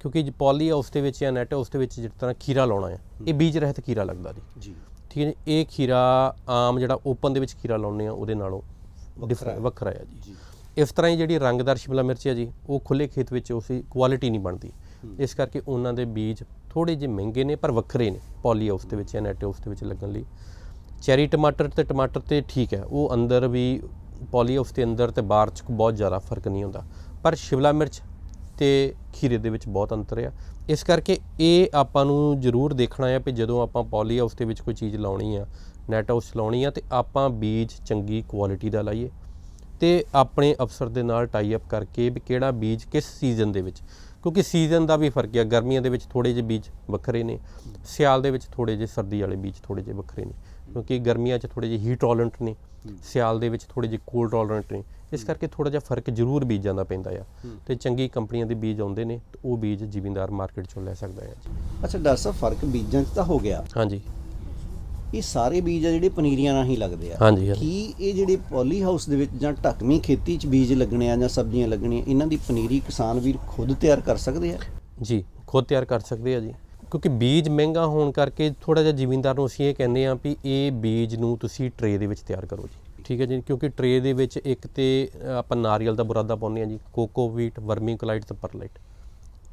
ਕਿਉਂਕਿ ਜੇ ਪੋਲੀ ਹਾਊਸ ਦੇ ਵਿੱਚ ਜਾਂ ਨੈਟ ਹਾਊਸ ਦੇ ਵਿੱਚ ਜਿਸ ਤਰ੍ਹਾਂ ਖੀਰਾ ਲਾਉਣਾ ਹੈ ਇਹ ਬੀਜ ਰਹਿਤ ਖੀਰਾ ਲੱਗਦਾ ਜੀ। ਜੀ। ਠੀਕ ਹੈ ਇਹ ਖੀਰਾ ਆਮ ਜਿਹੜਾ ਓਪਨ ਦੇ ਵਿੱਚ ਖੀਰਾ ਲਾਉਂਦੇ ਆ ਉਹਦੇ ਨਾਲੋਂ ਵੱਖਰਾ ਹੈ। ਵੱਖਰਾ ਹੈ ਜੀ। ਜੀ। ਇਸ ਤਰ੍ਹਾਂ ਹੀ ਜਿਹੜੀ ਰੰਗਦਾਰ ਸ਼ਿਮਲਾ ਮਿਰਚ ਹੈ ਜੀ ਉਹ ਖੁੱਲੇ ਖੇਤ ਵਿੱਚ ਉਸੇ ਕੁਆਲਿਟੀ ਨਹੀਂ ਬਣਦੀ। ਇਸ ਕਰਕੇ ਉਹਨਾਂ ਦੇ ਬੀਜ ਥੋੜੇ ਜਿਹੇ ਮਹਿੰਗੇ ਨੇ ਪਰ ਵੱਖਰੇ ਨੇ ਪੋਲੀ ਹਾਊਸ ਦੇ ਵਿੱਚ ਜਾਂ ਨੈਟ ਹਾਊਸ ਦੇ ਵਿੱਚ ਲੱਗਣ ਲਈ। ਚੈਰੀ ਟਮਾਟਰ ਤੇ ਟਮਾਟਰ ਤੇ ਠੀਕ ਹੈ ਉਹ ਅੰਦਰ ਵੀ ਪੋਲੀ ਹਾਊਸ ਦੇ ਅੰਦਰ ਤੇ ਬਾਹਰ ਚ ਬਹੁਤ ਜ਼ਿਆਦਾ ਫ਼ਰਕ ਨਹੀਂ ਹੁੰਦਾ। ਪਰ ਸ਼ਿਮਲਾ ਮਿਰਚ ਤੇ ਖੀਰੇ ਦੇ ਵਿੱਚ ਬਹੁਤ ਅੰਤਰ ਆ। ਇਸ ਕਰਕੇ ਇਹ ਆਪਾਂ ਨੂੰ ਜ਼ਰੂਰ ਦੇਖਣਾ ਆ ਕਿ ਜਦੋਂ ਆਪਾਂ ਪੋਲੀ ਹਾਊਸ ਦੇ ਵਿੱਚ ਕੋਈ ਚੀਜ਼ ਲਾਉਣੀ ਆ ਨੈਟ ਹਾਊਸ ਲਾਉਣੀ ਆ ਤੇ ਆਪਾਂ ਬੀਜ ਚੰਗੀ ਕੁਆਲਿਟੀ ਦਾ ਲਾਈਏ। ਤੇ ਆਪਣੇ ਅਫਸਰ ਦੇ ਨਾਲ ਟਾਈ ਅਪ ਕਰਕੇ ਵੀ ਕਿਹੜਾ ਬੀਜ ਕਿਸ ਸੀਜ਼ਨ ਦੇ ਵਿੱਚ। ਕਿਉਂਕਿ ਸੀਜ਼ਨ ਦਾ ਵੀ ਫ਼ਰਕ ਹੈ ਗਰਮੀਆਂ ਦੇ ਵਿੱਚ ਥੋੜੇ ਜਿਹੇ ਬੀਜ ਵੱਖਰੇ ਨੇ ਸਿਆਲ ਦੇ ਵਿੱਚ ਥੋੜੇ ਜਿਹੇ ਸਰਦੀ ਵਾਲੇ ਬੀਜ ਥੋੜੇ ਜਿਹੇ ਵੱਖਰੇ ਨੇ ਕਿਉਂਕਿ ਗਰਮੀਆਂ 'ਚ ਥੋੜੇ ਜਿਹੇ ਹੀਟ ਟੋਲਰੈਂਟ ਨੇ ਸਿਆਲ ਦੇ ਵਿੱਚ ਥੋੜੇ ਜਿਹੇ ਕੂਲ ਟੋਲਰੈਂਟ ਨੇ ਇਸ ਕਰਕੇ ਥੋੜਾ ਜਿਹਾ ਫ਼ਰਕ ਜ਼ਰੂਰ ਬੀਜਾਂ ਦਾ ਪੈਂਦਾ ਆ। ਤੇ ਚੰਗੀ ਕੰਪਨੀਆਂ ਦੇ ਬੀਜ ਆਉਂਦੇ ਨੇ ਉਹ ਬੀਜ ਜ਼ਿਮੀਂਦਾਰ ਮਾਰਕੀਟ 'ਚੋਂ ਲੈ ਸਕਦਾ ਹੈ ਅੱਛਾ ਡਾਕਟਰ ਸਾਹਿਬ ਫ਼ਰਕ ਬੀਜਾਂ 'ਚ ਤਾਂ ਹੋ ਗਿਆ। ਹਾਂਜੀ। ਇਹ ਸਾਰੇ ਬੀਜ ਆ ਜਿਹੜੇ ਪਨੀਰੀਆਂ ਨਾਲ ਹੀ ਲੱਗਦੇ ਆ। ਹਾਂਜੀ ਹਾਂਜੀ। ਕੀ ਇਹ ਜਿਹੜੇ ਪੋਲੀ ਹਾਊਸ ਦੇ ਵਿੱਚ ਜਾਂ ਢੱਕਵੀਂ ਖੇਤੀ 'ਚ ਬੀਜ ਲੱਗਣੇ ਆ ਜਾਂ ਸਬਜ਼ੀਆਂ ਲੱਗਣੀਆਂ ਇਹਨਾਂ ਦੀ ਪਨੀਰੀ ਕਿਸਾਨ ਵੀਰ ਖੁਦ ਤਿਆਰ ਕਰ ਸਕਦੇ ਆ? ਜੀ ਖੁਦ ਤਿਆਰ ਕਰ ਸਕਦੇ ਆ ਜੀ। ਕਿਉਂਕਿ ਬੀਜ ਮਹਿੰਗਾ ਹੋਣ ਕਰਕੇ ਥੋੜਾ ਜਿਹਾ ਜ਼ਿਮੀਂਦਾਰ ਨੂੰ ਅਸੀਂ ਇਹ ਕਹਿੰਦੇ ਆ ਵੀ ਇਹ ਬੀਜ ਨੂੰ ਤੁਸੀਂ ਟਰੇ ਦੇ ਵਿੱਚ ਤਿਆਰ ਕਰੋ ਜੀ। ਠੀਕ ਹੈ ਜੀ ਕਿਉਂਕਿ ਟਰੇ ਦੇ ਵਿੱਚ ਇੱਕ ਤੇ ਆਪਾਂ ਨਾਰੀਅਲ ਦਾ ਬੁਰਾਦਾ ਪਾਉਂਦੇ ਆ ਜੀ ਕੋਕੋ ਵੀਟ ਵਰਮੀਕਲਾਈਟ ਤੇ ਪਰਲਾਈਟ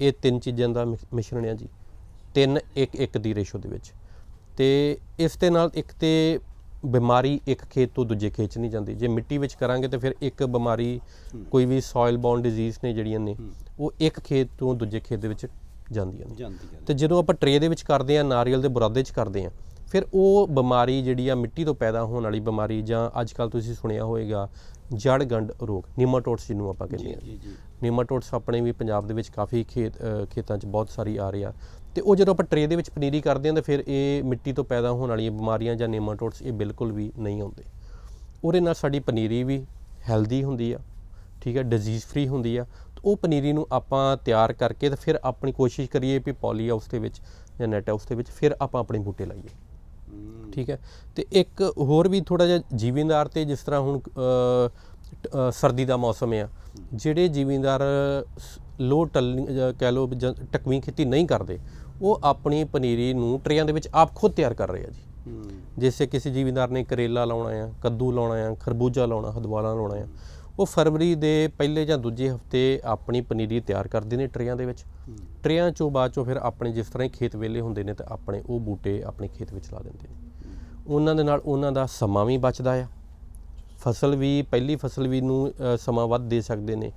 ਇਹ ਤਿੰਨ ਚੀਜ਼ਾਂ ਦਾ ਮਿਸ਼ਰਣ ਹੈ ਜੀ। ਤਿੰਨ ਇੱਕ ਇੱਕ ਦੀ ਰੇਸ਼ੋ ਦੇ ਵਿੱਚ। ਤੇ ਇਸ ਦੇ ਨਾਲ ਇੱਕ ਤੇ ਬਿਮਾਰੀ ਇੱਕ ਖੇਤ ਤੋਂ ਦੂਜੇ ਖੇਤ 'ਚ ਨਹੀਂ ਜਾਂਦੀ। ਜੇ ਮਿੱਟੀ ਵਿੱਚ ਕਰਾਂਗੇ ਤਾਂ ਫਿਰ ਇੱਕ ਬਿਮਾਰੀ ਕੋਈ ਵੀ ਸੋਇਲ ਬੌਰਨ ਡਿਜ਼ੀਜ਼ ਨੇ ਜਿਹੜੀਆਂ ਨੇ ਉਹ ਇੱਕ ਖੇਤ ਤੋਂ ਦੂਜੇ ਖੇਤ ਦੇ ਵਿੱਚ ਜਾਂਦੀਆਂ ਨੇ। ਤੇ ਜਦੋਂ ਆਪਾਂ ਟਰੇ ਦੇ ਵਿੱਚ ਕਰਦੇ ਆ ਨਾਰੀਅਲ ਦੇ ਬੁਰਾਦੇ 'ਚ ਕਰਦੇ ਆ ਫਿਰ ਉਹ ਬਿਮਾਰੀ ਜਿਹੜੀ ਆ ਮਿੱਟੀ ਤੋਂ ਪੈਦਾ ਹੋਣ ਵਾਲੀ ਬਿਮਾਰੀ ਜਾਂ ਅੱਜ ਕੱਲ ਤੁਸੀਂ ਸੁਣਿਆ ਹੋਵੇਗਾ ਜੜ ਗੰਢ ਰੋਗ ਨਿਮਾਟੋਡਸ ਜਿਹਨੂੰ ਆਪਾਂ ਕਹਿੰਦੇ ਆ ਜੀ ਜੀ। ਨਿਮਾਟੋਡਸ ਆਪਣੇ ਵੀ ਪੰਜਾਬ ਦੇ ਵਿੱਚ ਕਾਫੀ ਖੇਤ ਖੇਤਾਂ 'ਚ ਬਹੁਤ ਸਾਰੀ ਆ ਰਹੀ ਆ। ਤੇ ਉਹ ਜਦੋਂ ਆਪਾਂ ਟਰੇ ਦੇ ਵਿੱਚ ਪਨੀਰੀ ਕਰਦੇ ਹਾਂ ਤਾਂ ਫਿਰ ਇਹ ਮਿੱਟੀ ਤੋਂ ਪੈਦਾ ਹੋਣ ਵਾਲੀਆਂ ਬਿਮਾਰੀਆਂ ਜਾਂ ਨਿਮਾਟੋਡਸ ਇਹ ਬਿਲਕੁਲ ਵੀ ਨਹੀਂ ਆਉਂਦੇ। ਉਹਦੇ ਨਾਲ ਸਾਡੀ ਪਨੀਰੀ ਵੀ ਹੈਲਦੀ ਹੁੰਦੀ ਆ ਠੀਕ ਹੈ ਡਿਜ਼ੀਜ਼ ਫ੍ਰੀ ਹੁੰਦੀ ਆ। ਤੇ ਉਹ ਪਨੀਰੀ ਨੂੰ ਆਪਾਂ ਤਿਆਰ ਕਰਕੇ ਤੇ ਫਿਰ ਆਪਣੀ ਕੋਸ਼ਿਸ਼ ਕਰੀਏ ਵੀ ਪੋਲੀ ਹਾਊਸ ਦੇ ਵਿੱਚ ਜਾਂ ਨੈਟ ਹਾਊਸ ਦੇ ਵਿੱਚ ਫਿਰ ਆਪਾਂ ਆਪਣੇ ਬੂਟੇ ਲਾਈਏ। ਠੀਕ ਹੈ ਤੇ ਇੱਕ ਹੋਰ ਵੀ ਥੋੜਾ ਜਿਹਾ ਜੀਵੀਂਦਾਰ ਤੇ ਜਿਸ ਤਰ੍ਹਾਂ ਹੁਣ ਸਰਦੀ ਦਾ ਮੌਸਮ ਆ ਜਿਹੜੇ ਜੀਵੀਂਦਾਰ ਲੋ ਟਲ ਕਹਿ ਲੋ ਟਕਵੀਂ ਖੇਤੀ ਨਹੀਂ ਕਰਦੇ ਉਹ ਆਪਣੀ ਪਨੀਰੀ ਨੂੰ ਟਰੇਆਂ ਦੇ ਵਿੱਚ ਆਪ ਖੁਦ ਤਿਆਰ ਕਰ ਰਹੇ ਆ ਜੀ। ਜਿਵੇਂ ਕਿਸੇ ਜੀਵੀਂਦਾਰ ਨੇ ਕਰੇਲਾ ਲਾਉਣਾ ਆ ਕੱਦੂ ਲਾਉਣਾ ਆ ਖਰਬੂਜਾ ਲਾਉਣਾ ਹਦਵਾਲਾ ਲਾਉਣਾ ਆ ਉਹ ਫਰਵਰੀ ਦੇ ਪਹਿਲੇ ਜਾਂ ਦੂਜੇ ਹਫ਼ਤੇ ਆਪਣੀ ਪਨੀਰੀ ਤਿਆਰ ਕਰਦੇ ਨੇ ਟਰੇਆਂ ਦੇ ਵਿੱਚ। ਟਰੇਆਂ ਚੋਂ ਬਾਅਦ ਚੋਂ ਫਿਰ ਆਪਣੇ ਜਿਸ ਤਰ੍ਹਾਂ ਹੀ ਖੇਤ ਵਿਹਲੇ ਹੁੰਦੇ ਨੇ ਤਾਂ ਆਪਣੇ ਉਹ ਬੂਟੇ ਆਪਣੇ ਖੇਤ ਵਿੱਚ ਲਾ ਦਿੰਦੇ ਨੇ। ਉਹਨਾਂ ਦੇ ਨਾਲ ਉਹਨਾਂ ਦਾ ਸਮਾਂ ਵੀ ਬਚਦਾ ਆ। ਫਸਲ ਵੀ ਪਹਿਲੀ ਫਸਲ ਵੀ ਨੂੰ ਸਮਾਂ ਵੱਧ ਦੇ ਸਕਦੇ ਨੇ।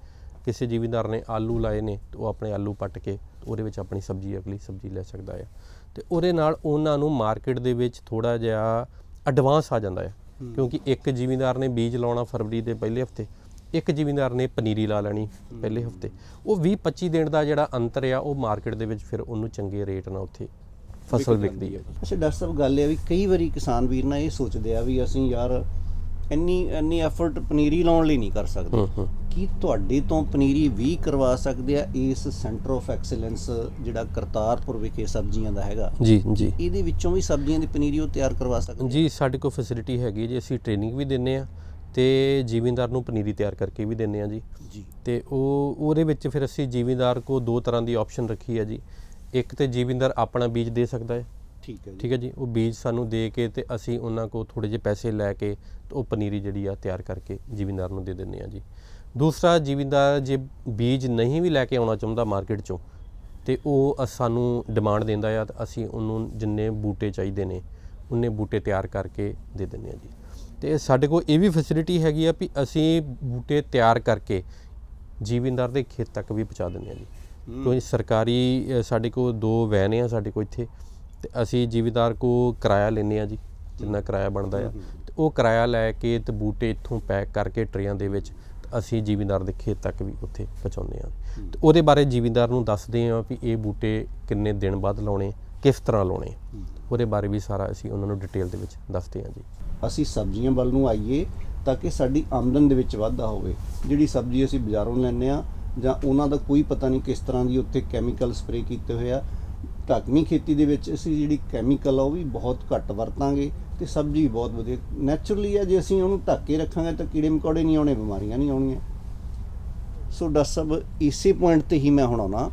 ਕਿਸੇ ਜ਼ਿਮੀਂਦਾਰ ਨੇ ਆਲੂ ਲਾਏ ਨੇ ਉਹ ਆਪਣੇ ਆਲੂ ਪੱਟ ਕੇ ਉਹਦੇ ਵਿੱਚ ਆਪਣੀ ਸਬਜ਼ੀ ਅਗਲੀ ਸਬਜ਼ੀ ਲੈ ਸਕਦਾ ਆ। ਤੇ ਉਹਦੇ ਨਾਲ ਉਹਨਾਂ ਨੂੰ ਮਾਰਕੀਟ ਦੇ ਵਿੱਚ ਥੋੜਾ ਜਿਹਾ ਐਡਵਾਂਸ ਆ ਜਾਂਦਾ ਆ। ਕਿਉਂਕਿ ਇੱਕ ਜ਼ਿਮੀਂਦਾਰ ਨੇ ਬੀਜ ਲਾਉਣਾ ਫਰਵਰੀ ਦੇ ਪਹਿਲੇ ਹਫ਼ਤੇ ਇੱਕ ਜ਼ਿਮੀਂਦਾਰ ਨੇ ਪਨੀਰੀ ਲਾ ਲੈਣੀ ਪਹਿਲੇ ਹਫ਼ਤੇ। ਉਹ 20 25 ਦਿਨ ਦਾ ਜਿਹੜਾ ਅੰਤਰ ਆ ਉਹ ਮਾਰਕੀਟ ਦੇ ਵਿੱਚ ਫਿਰ ਉਹਨੂੰ ਚੰਗੇ ਰੇਟ ਨਾਲ ਉੱਥੇ ਫਸਲ ਵਿਕਦੀ ਹੈ ਅੱਛਾ ਡਾਕਟਰ ਸਾਹਿਬ ਗੱਲ ਇਹ ਆ ਵੀ ਕਈ ਵਾਰੀ ਕਿਸਾਨ ਵੀਰ ਨਾ ਇਹ ਸੋਚਦੇ ਆ ਵੀ ਅਸੀਂ ਯਾਰ ਇੰਨੀ ਇੰਨੀ ਐਫਰਟ ਪਨੀਰੀ ਲਾਉਣ ਲਈ ਨਹੀਂ ਕਰ ਸਕਦੇ। ਕੀ ਤੁਹਾਡੇ ਤੋਂ ਪਨੀਰੀ ਵੀ ਕਰਵਾ ਸਕਦੇ ਆ ਇਸ ਸੈਂਟਰ ਆਫ ਐਕਸਲੈਂਸ ਜਿਹੜਾ ਕਰਤਾਰਪੁਰ ਵਿਖੇ ਸਬਜ਼ੀਆਂ ਦਾ ਹੈਗਾ? ਜੀ ਜੀ। ਇਹਦੇ ਵਿੱਚੋਂ ਵੀ ਸਬਜ਼ੀਆਂ ਦੀ ਪਨੀਰੀ ਉਹ ਤਿਆਰ ਕਰਵਾ ਸਕਦੇ ਜੀ ਸਾਡੇ ਕੋਲ ਫੈਸਿਲਿਟੀ ਹੈਗੀ ਜੀ। ਅਸੀਂ ਟ੍ਰੇਨਿੰਗ ਵੀ ਦਿੰਨੇ ਆ ਤੇ ਜ਼ਿਮੀਂਦਾਰ ਨੂੰ ਪਨੀਰੀ ਤਿਆਰ ਕਰਕੇ ਵੀ ਦਿੰਨੇ ਆ ਜੀ। ਜੀ। ਤੇ ਉਹ ਉਹਦੇ ਵਿੱਚ ਫਿਰ ਅਸੀਂ ਜ਼ਿਮੀਂਦਾਰ ਕੋ ਦੋ ਤਰ੍ਹਾਂ ਦੀ ਆਪਸ਼ਨ ਰੱਖੀ ਹੈ ਜੀ। ਇੱਕ ਤੇ ਜ਼ਿਮੀਂਦਾਰ ਆਪਣਾ ਬੀਜ ਦੇ ਸਕਦਾ ਹੈ। ਠੀਕ ਹੈ ਜੀ। ਠੀਕ ਹੈ ਜੀ ਉਹ ਬੀਜ ਸਾਨੂੰ ਦੇ ਕੇ ਤੇ ਅਸੀਂ ਉਹਨਾਂ ਕੋ ਥੋੜੇ ਜਿਹੇ ਪੈਸੇ ਲੈ ਕੇ ਤੇ ਉਹ ਪਨੀਰੀ ਜਿਹੜੀ ਆ ਤਿਆਰ ਕਰਕੇ ਜ਼ਿਮੀਂਦਾਰ ਨੂੰ ਦੇ ਦਿੰਨੇ ਆ ਜੀ। ਦੂਸਰਾ ਜ਼ਿਮੀਂਦਾਰ ਜੇ ਬੀਜ ਨਹੀਂ ਵੀ ਲੈ ਕੇ ਆਉਣਾ ਚਾਹੁੰਦਾ ਮਾਰਕੀਟ ਚੋਂ ਤੇ ਉਹ ਸਾਨੂੰ ਡਿਮਾਂਡ ਦਿੰਦਾ ਆ ਤਾਂ ਅਸੀਂ ਉਹਨੂੰ ਜਿੰਨੇ ਬੂਟੇ ਚਾਹੀਦੇ ਨੇ ਉਹਨੇ ਬੂਟੇ ਤਿਆਰ ਕਰਕੇ ਦੇ ਦਿੰਨੇ ਆ ਜੀ। ਤੇ ਸਾਡੇ ਕੋਲ ਇਹ ਵੀ ਫੈਸਿਲਿਟੀ ਹੈਗੀ ਆ ਵੀ ਅਸੀਂ ਬੂਟੇ ਤਿਆਰ ਕਰਕੇ ਜ਼ਿਮੀਂਦਾਰ ਦੇ ਖੇਤ ਤੱਕ ਵੀ ਪਹੁੰਚਾ ਦਿੰਨੇ ਆ ਜੀ। ਕਿਉਂਕਿ ਸਰਕਾਰੀ ਸਾਡੇ ਕੋਲ ਦੋ ਵੈਨ ਆ ਸਾਡੇ ਕੋਲ ਇੱਥੇ ਤੇ ਅਸੀਂ ਜ਼ਿਮੀਂਦਾਰ ਕੋ ਕਿਰਾਇਆ ਲੈਂਦੇ ਆ ਜੀ, ਜਿੰਨਾ ਕਿਰਾਇਆ ਬਣਦਾ ਆ। ਤੇ ਉਹ ਕਿਰਾਇਆ ਲੈ ਕੇ ਤੇ ਬੂਟੇ ਇੱਥੋਂ ਪੈਕ ਕਰਕੇ ਟਰੇਆਂ ਦੇ ਵਿੱਚ ਤੇ ਅਸੀਂ ਜ਼ਿਮੀਂਦਾਰ ਦੇ ਖੇਤ ਤੱਕ ਵੀ ਉੱਥੇ ਪਹੁੰਚਾਉਂਦੇ ਆ ਤੇ ਉਹਦੇ ਬਾਰੇ ਜ਼ਿਮੀਂਦਾਰ ਨੂੰ ਦੱਸਦੇ ਆ ਵੀ ਇਹ ਬੂਟੇ ਕਿੰਨੇ ਦਿਨ ਬਾਅਦ ਲਾਉਣੇ, ਕਿਸ ਤਰ੍ਹਾਂ ਲਾਉਣੇ। ਉਹਦੇ ਬਾਰੇ ਵੀ ਸਾਰਾ ਅਸੀਂ ਉਹਨਾਂ ਨੂੰ ਡਿਟੇਲ ਦੇ ਵਿੱਚ ਦੱਸਦੇ ਆ ਜੀ। ਅਸੀਂ ਸਬਜ਼ੀਆਂ ਵੱਲ ਨੂੰ ਆਈਏ ਤਾਂ ਕਿ ਸਾਡੀ ਆਮਦਨ ਦੇ ਵਿੱਚ ਵਾਧਾ ਹੋਵੇ। ਜਿਹੜੀ ਸਬਜ਼ੀ ਅਸੀਂ ਬਾਜ਼ਾਰੋਂ ਲੈਂਦੇ ਆ ਜਾਂ ਉਹਨਾਂ ਦਾ ਕੋਈ ਪਤਾ ਨਹੀਂ ਕਿਸ ਤਰ੍ਹਾਂ ਦੀ ਉੱਥੇ ਕੈਮੀਕਲ ਸਪਰੇਅ ਕੀਤੇ ਹੋਏ ਆ ਢੱਕਵੀਂ ਖੇਤੀ ਦੇ ਵਿੱਚ ਅਸੀਂ ਜਿਹੜੀ ਕੈਮੀਕਲ ਆ ਉਹ ਵੀ ਬਹੁਤ ਘੱਟ ਵਰਤਾਂਗੇ ਤੇ ਸਬਜ਼ੀ ਬਹੁਤ ਵਧੀਆ। ਨੈਚੁਰਲੀ ਆ, ਜੇ ਅਸੀਂ ਉਹਨੂੰ ਢੱਕ ਕੇ ਰੱਖਾਂਗੇ ਤਾਂ ਕੀੜੇ ਮਕੌੜੇ ਨਹੀਂ ਆਉਣੇ, ਬਿਮਾਰੀਆਂ ਨਹੀਂ ਆਉਣੀਆਂ। ਸੋ ਡਾਕਟਰ ਸਾਹਿਬ, ਇਸੇ ਪੁਆਇੰਟ ਤੇ ਹੀ ਮੈਂ ਹੁਣ ਆਉਣਾ।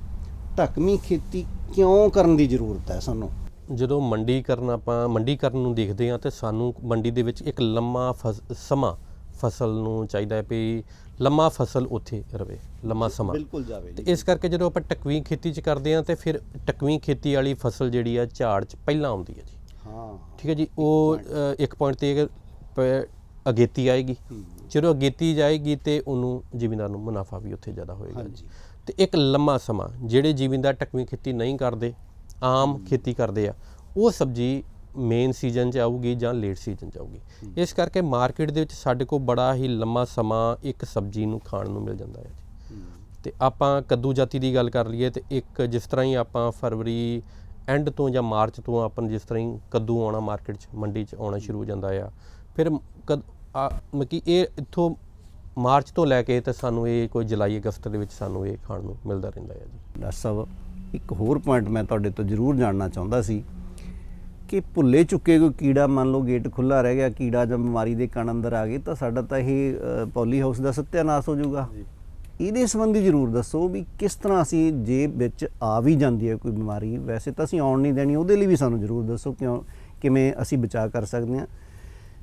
ਢੱਕਵੀਂ ਖੇਤੀ ਕਿਉਂ ਕਰਨ ਦੀ ਜ਼ਰੂਰਤ ਹੈ ਸਾਨੂੰ? ਜਦੋਂ ਮੰਡੀਕਰਨ ਆਪਾਂ ਮੰਡੀਕਰਨ ਨੂੰ ਦੇਖਦੇ ਹਾਂ ਤੇ ਸਾਨੂੰ ਮੰਡੀ ਦੇ ਵਿੱਚ ਇੱਕ ਲੰਮਾ ਫਸ- ਸਮਾਂ ਫਸਲ ਨੂੰ ਚਾਹੀਦਾ ਹੈ ਵੀ ਲੰਮਾ ਫਸਲ ਉੱਥੇ ਰਵੇ ਲੰਮਾ ਸਮਾਂ। ਬਿਲਕੁਲ ਜਾਵੇ ਤੇ ਇਸ ਕਰਕੇ ਜਦੋਂ ਆਪਾਂ ਟਕਵੀਂ ਖੇਤੀ 'ਚ ਕਰਦੇ ਹਾਂ ਤੇ ਫਿਰ ਟਕਵੀਂ ਖੇਤੀ ਵਾਲੀ ਫਸਲ ਜਿਹੜੀ ਆ ਝਾੜ 'ਚ ਪਹਿਲਾਂ ਆਉਂਦੀ ਹੈ ਜੀ। ਹਾਂ। ਠੀਕ ਹੈ ਜੀ ਉਹ ਇੱਕ ਪੁਆਇੰਟ ਤੇ ਅਗੇਤੀ ਆਏਗੀ। ਜਦੋਂ ਅਗੇਤੀ ਜਾਏਗੀ ਤੇ ਉਹਨੂੰ ਜ਼ਿਮੀਂਦਾਰ ਨੂੰ ਮੁਨਾਫਾ ਵੀ ਉੱਥੇ ਜ਼ਿਆਦਾ ਹੋਏਗਾ ਜੀ। ਤੇ ਇੱਕ ਲੰਮਾ ਸਮਾਂ ਜਿਹੜੇ ਜ਼ਿਮੀਂਦਾਰ ਟਕਵੀਂ ਖੇਤੀ ਨਹੀਂ ਕਰਦੇ ਆਮ ਖੇਤੀ ਕਰਦੇ ਆ ਉਹ ਸਬਜ਼ੀ ਮੇਨ ਸੀਜ਼ਨ 'ਚ ਆਊਗੀ ਜਾਂ ਲੇਟ ਸੀਜ਼ਨ 'ਚ ਆਊਗੀ। ਇਸ ਕਰਕੇ ਮਾਰਕੀਟ ਦੇ ਵਿੱਚ ਸਾਡੇ ਕੋਲ ਬੜਾ ਹੀ ਲੰਮਾ ਸਮਾਂ ਇੱਕ ਸਬਜ਼ੀ ਨੂੰ ਖਾਣ ਨੂੰ ਮਿਲ ਜਾਂਦਾ ਹੈ ਜੀ। ਤੇ ਆਪਾਂ ਕੱਦੂ ਜਾਤੀ ਦੀ ਗੱਲ ਕਰ ਲਈਏ ਤੇ ਇੱਕ ਜਿਸ ਤਰ੍ਹਾਂ ਹੀ ਆਪਾਂ ਫਰਵਰੀ ਐਂਡ ਤੋਂ ਜਾਂ ਮਾਰਚ ਤੋਂ ਆਪਾਂ ਜਿਸ ਤਰ੍ਹਾਂ ਹੀ ਕੱਦੂ ਆਉਣਾ ਮਾਰਕੀਟ 'ਚ, ਮੰਡੀ 'ਚ ਆਉਣਾ ਸ਼ੁਰੂ ਹੋ ਜਾਂਦਾ ਆ। ਫਿਰ ਕਦ ਮਤਲਬ ਇਹ ਇੱਥੋਂ ਮਾਰਚ ਤੋਂ ਲੈ ਕੇ ਤੇ ਸਾਨੂੰ ਇਹ ਕੋਈ ਜੁਲਾਈ, ਅਗਸਤ ਦੇ ਵਿੱਚ ਸਾਨੂੰ ਇਹ ਖਾਣ ਨੂੰ ਮਿਲਦਾ ਰਹਿੰਦਾ ਹੈ ਜੀ। ਡਾਕਟਰ ਸਾਹਿਬ, ਇੱਕ ਹੋਰ ਪੁਆਇੰਟ ਮੈਂ ਤੁਹਾਡੇ ਤੋਂ ਜ਼ਰੂਰ ਜਾਣਨਾ ਚਾਹੁੰਦਾ ਸੀ। ਕਿ ਭੁੱਲੇ ਚੁੱਕੇ ਕੋਈ ਕੀੜਾ ਮੰਨ ਲਓ ਗੇਟ ਖੁੱਲਾ ਰਹਿ ਗਿਆ ਕੀੜਾ ਜਾਂ ਬਿਮਾਰੀ ਦੇ ਕਣ ਅੰਦਰ ਆ ਗਏ ਤਾਂ ਸਾਡਾ ਤਾਂ ਇਹ ਪੌਲੀ ਹਾਊਸ ਦਾ ਸੱਤਿਆਨਾਸ਼ ਹੋ ਜਾਊਗਾ। ਇਹਦੇ ਸੰਬੰਧੀ ਜ਼ਰੂਰ ਦੱਸੋ ਵੀ ਕਿਸ ਤਰ੍ਹਾਂ ਅਸੀਂ ਜੇ ਵਿੱਚ ਆ ਵੀ ਜਾਂਦੀ ਹੈ ਕੋਈ ਬਿਮਾਰੀ ਵੈਸੇ ਤਾਂ ਅਸੀਂ ਆਉਣ ਨਹੀਂ ਦੇਣੀ ਉਹਦੇ ਲਈ ਵੀ ਸਾਨੂੰ ਜ਼ਰੂਰ ਦੱਸੋ ਕਿਉਂ ਕਿਵੇਂ ਅਸੀਂ ਬਚਾਅ ਕਰ ਸਕਦੇ ਹਾਂ।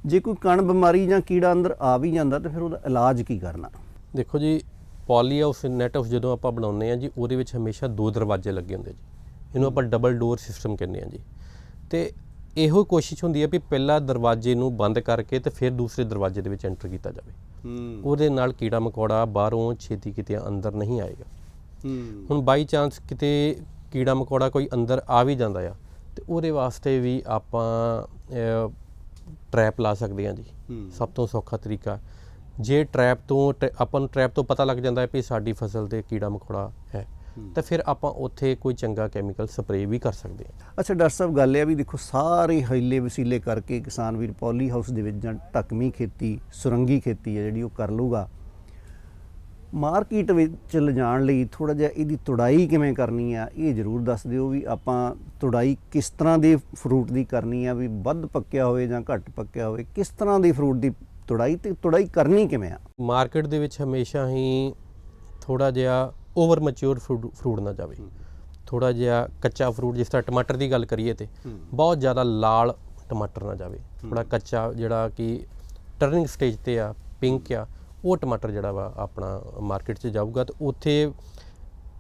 ਜੇ ਕੋਈ ਕਣ ਬਿਮਾਰੀ ਜਾਂ ਕੀੜਾ ਅੰਦਰ ਆ ਵੀ ਜਾਂਦਾ ਤਾਂ ਫਿਰ ਉਹਦਾ ਇਲਾਜ ਕੀ ਕਰਨਾ? ਦੇਖੋ ਜੀ ਪੋਲੀ ਹਾਊਸ ਨੈਟ ਹਾਊਸ ਜਦੋਂ ਆਪਾਂ ਬਣਾਉਂਦੇ ਆ ਜੀ ਉਹਦੇ ਵਿੱਚ ਹਮੇਸ਼ਾ ਦੋ ਦਰਵਾਜ਼ੇ ਲੱਗੇ ਹੁੰਦੇ ਜੀ। ਇਹਨੂੰ ਆਪਾਂ ਡਬਲ ਡੋਰ ਸਿਸਟਮ ਕਹਿੰਦੇ ਆ ਜੀ। ਤੇ ਇਹੋ ਕੋਸ਼ਿਸ਼ ਹੁੰਦੀ ਹੈ ਵੀ ਪਹਿਲਾ ਦਰਵਾਜ਼ੇ ਨੂੰ ਬੰਦ ਕਰਕੇ ਤੇ ਫਿਰ ਦੂਸਰੇ ਦਰਵਾਜ਼ੇ ਦੇ ਵਿੱਚ ਐਂਟਰ ਕੀਤਾ ਜਾਵੇ। ਹੂੰ। ਉਹਦੇ ਨਾਲ ਕੀੜਾ ਮਕੌੜਾ ਬਾਹਰੋਂ ਛੇਤੀ ਕਿਤੇ ਅੰਦਰ ਨਹੀਂ ਆਏਗਾ। ਹੂੰ। ਹੁਣ ਬਾਈ ਚਾਂਸ ਕਿਤੇ ਕੀੜਾ ਮਕੌੜਾ ਕੋਈ ਅੰਦਰ ਆ ਵੀ ਜਾਂਦਾ ਆ ਤੇ ਉਹਦੇ ਵਾਸਤੇ ਵੀ ਆਪਾਂ ਟ੍ਰੈਪ ਲਾ ਸਕਦੇ ਹਾਂ ਜੀ। ਸਭ ਤੋਂ ਸੌਖਾ ਤਰੀਕਾ। ਜੇ ਟ੍ਰੈਪ ਤੋਂ ਆਪਾਂ ਨੂੰ ਟ੍ਰੈਪ ਤੋਂ ਪਤਾ ਲੱਗ ਜਾਂਦਾ ਹੈ ਵੀ ਸਾਡੀ ਫਸਲ ਤੇ ਕੀੜਾ ਮਕੌੜਾ ਹੈ। ਤਾਂ ਫਿਰ ਆਪਾਂ ਉੱਥੇ ਕੋਈ ਚੰਗਾ ਕੈਮੀਕਲ ਸਪਰੇਅ ਵੀ ਕਰ ਸਕਦੇ ਹਾਂ। ਅੱਛਾ ਡਾਕਟਰ ਸਾਹਿਬ ਗੱਲ ਇਹ ਆ ਵੀ ਦੇਖੋ ਸਾਰੇ ਹੀਲੇ ਵਸੀਲੇ ਕਰਕੇ ਕਿਸਾਨ ਵੀਰ ਪੌਲੀ ਹਾਊਸ ਦੇ ਵਿੱਚ ਜਾਂ ਢਕਵੀਂ ਖੇਤੀ ਸੁਰੰਗੀ ਖੇਤੀ ਹੈ ਜਿਹੜੀ ਉਹ ਕਰ ਲੂਗਾ ਮਾਰਕੀਟ ਵਿੱਚ ਲਿਜਾਣ ਲਈ ਥੋੜਾ ਜਿਹਾ ਇਹਦੀ ਤੁੜਾਈ ਕਿਵੇਂ ਕਰਨੀ ਆ ਇਹ ਜ਼ਰੂਰ ਦੱਸ ਦਿਓ ਵੀ ਆਪਾਂ ਤੁੜਾਈ ਕਿਸ ਤਰ੍ਹਾਂ ਦੇ ਫਰੂਟ ਦੀ ਕਰਨੀ ਆ ਵੀ ਵੱਧ ਪੱਕਿਆ ਹੋਵੇ ਜਾਂ ਘੱਟ ਪੱਕਿਆ ਹੋਵੇ ਕਿਸ ਤਰ੍ਹਾਂ ਦੀ ਫਰੂਟ ਦੀ ਤੁੜਾਈ ਤੇ ਤੁੜਾਈ ਕਰਨੀ ਕਿਵੇਂ ਆ? ਮਾਰਕੀਟ ਦੇ ਵਿੱਚ ਹਮੇਸ਼ਾ ਹੀ ਥੋੜਾ ਜਿਹਾ ਓਵਰ ਮੈਚੁਰ ਫਰੂਟ ਨਾ ਜਾਵੇ। ਥੋੜਾ ਜਿਹਾ ਕੱਚਾ ਫਰੂਟ ਜਿਸ ਤਰ੍ਹਾਂ ਟਮਾਟਰ ਦੀ ਗੱਲ ਕਰੀਏ ਤੇ ਬਹੁਤ ਜ਼ਿਆਦਾ ਲਾਲ ਟਮਾਟਰ ਨਾ ਜਾਵੇ। ਥੋੜਾ ਕੱਚਾ ਜਿਹੜਾ ਕਿ ਟਰਨਿੰਗ ਸਟੇਜ ਤੇ ਆ ਪਿੰਕ ਆ ਉਹ ਟਮਾਟਰ ਜਿਹੜਾ ਵਾ ਆਪਣਾ ਮਾਰਕੀਟ 'ਚ ਜਾਊਗਾ ਤੇ ਉੱਥੇ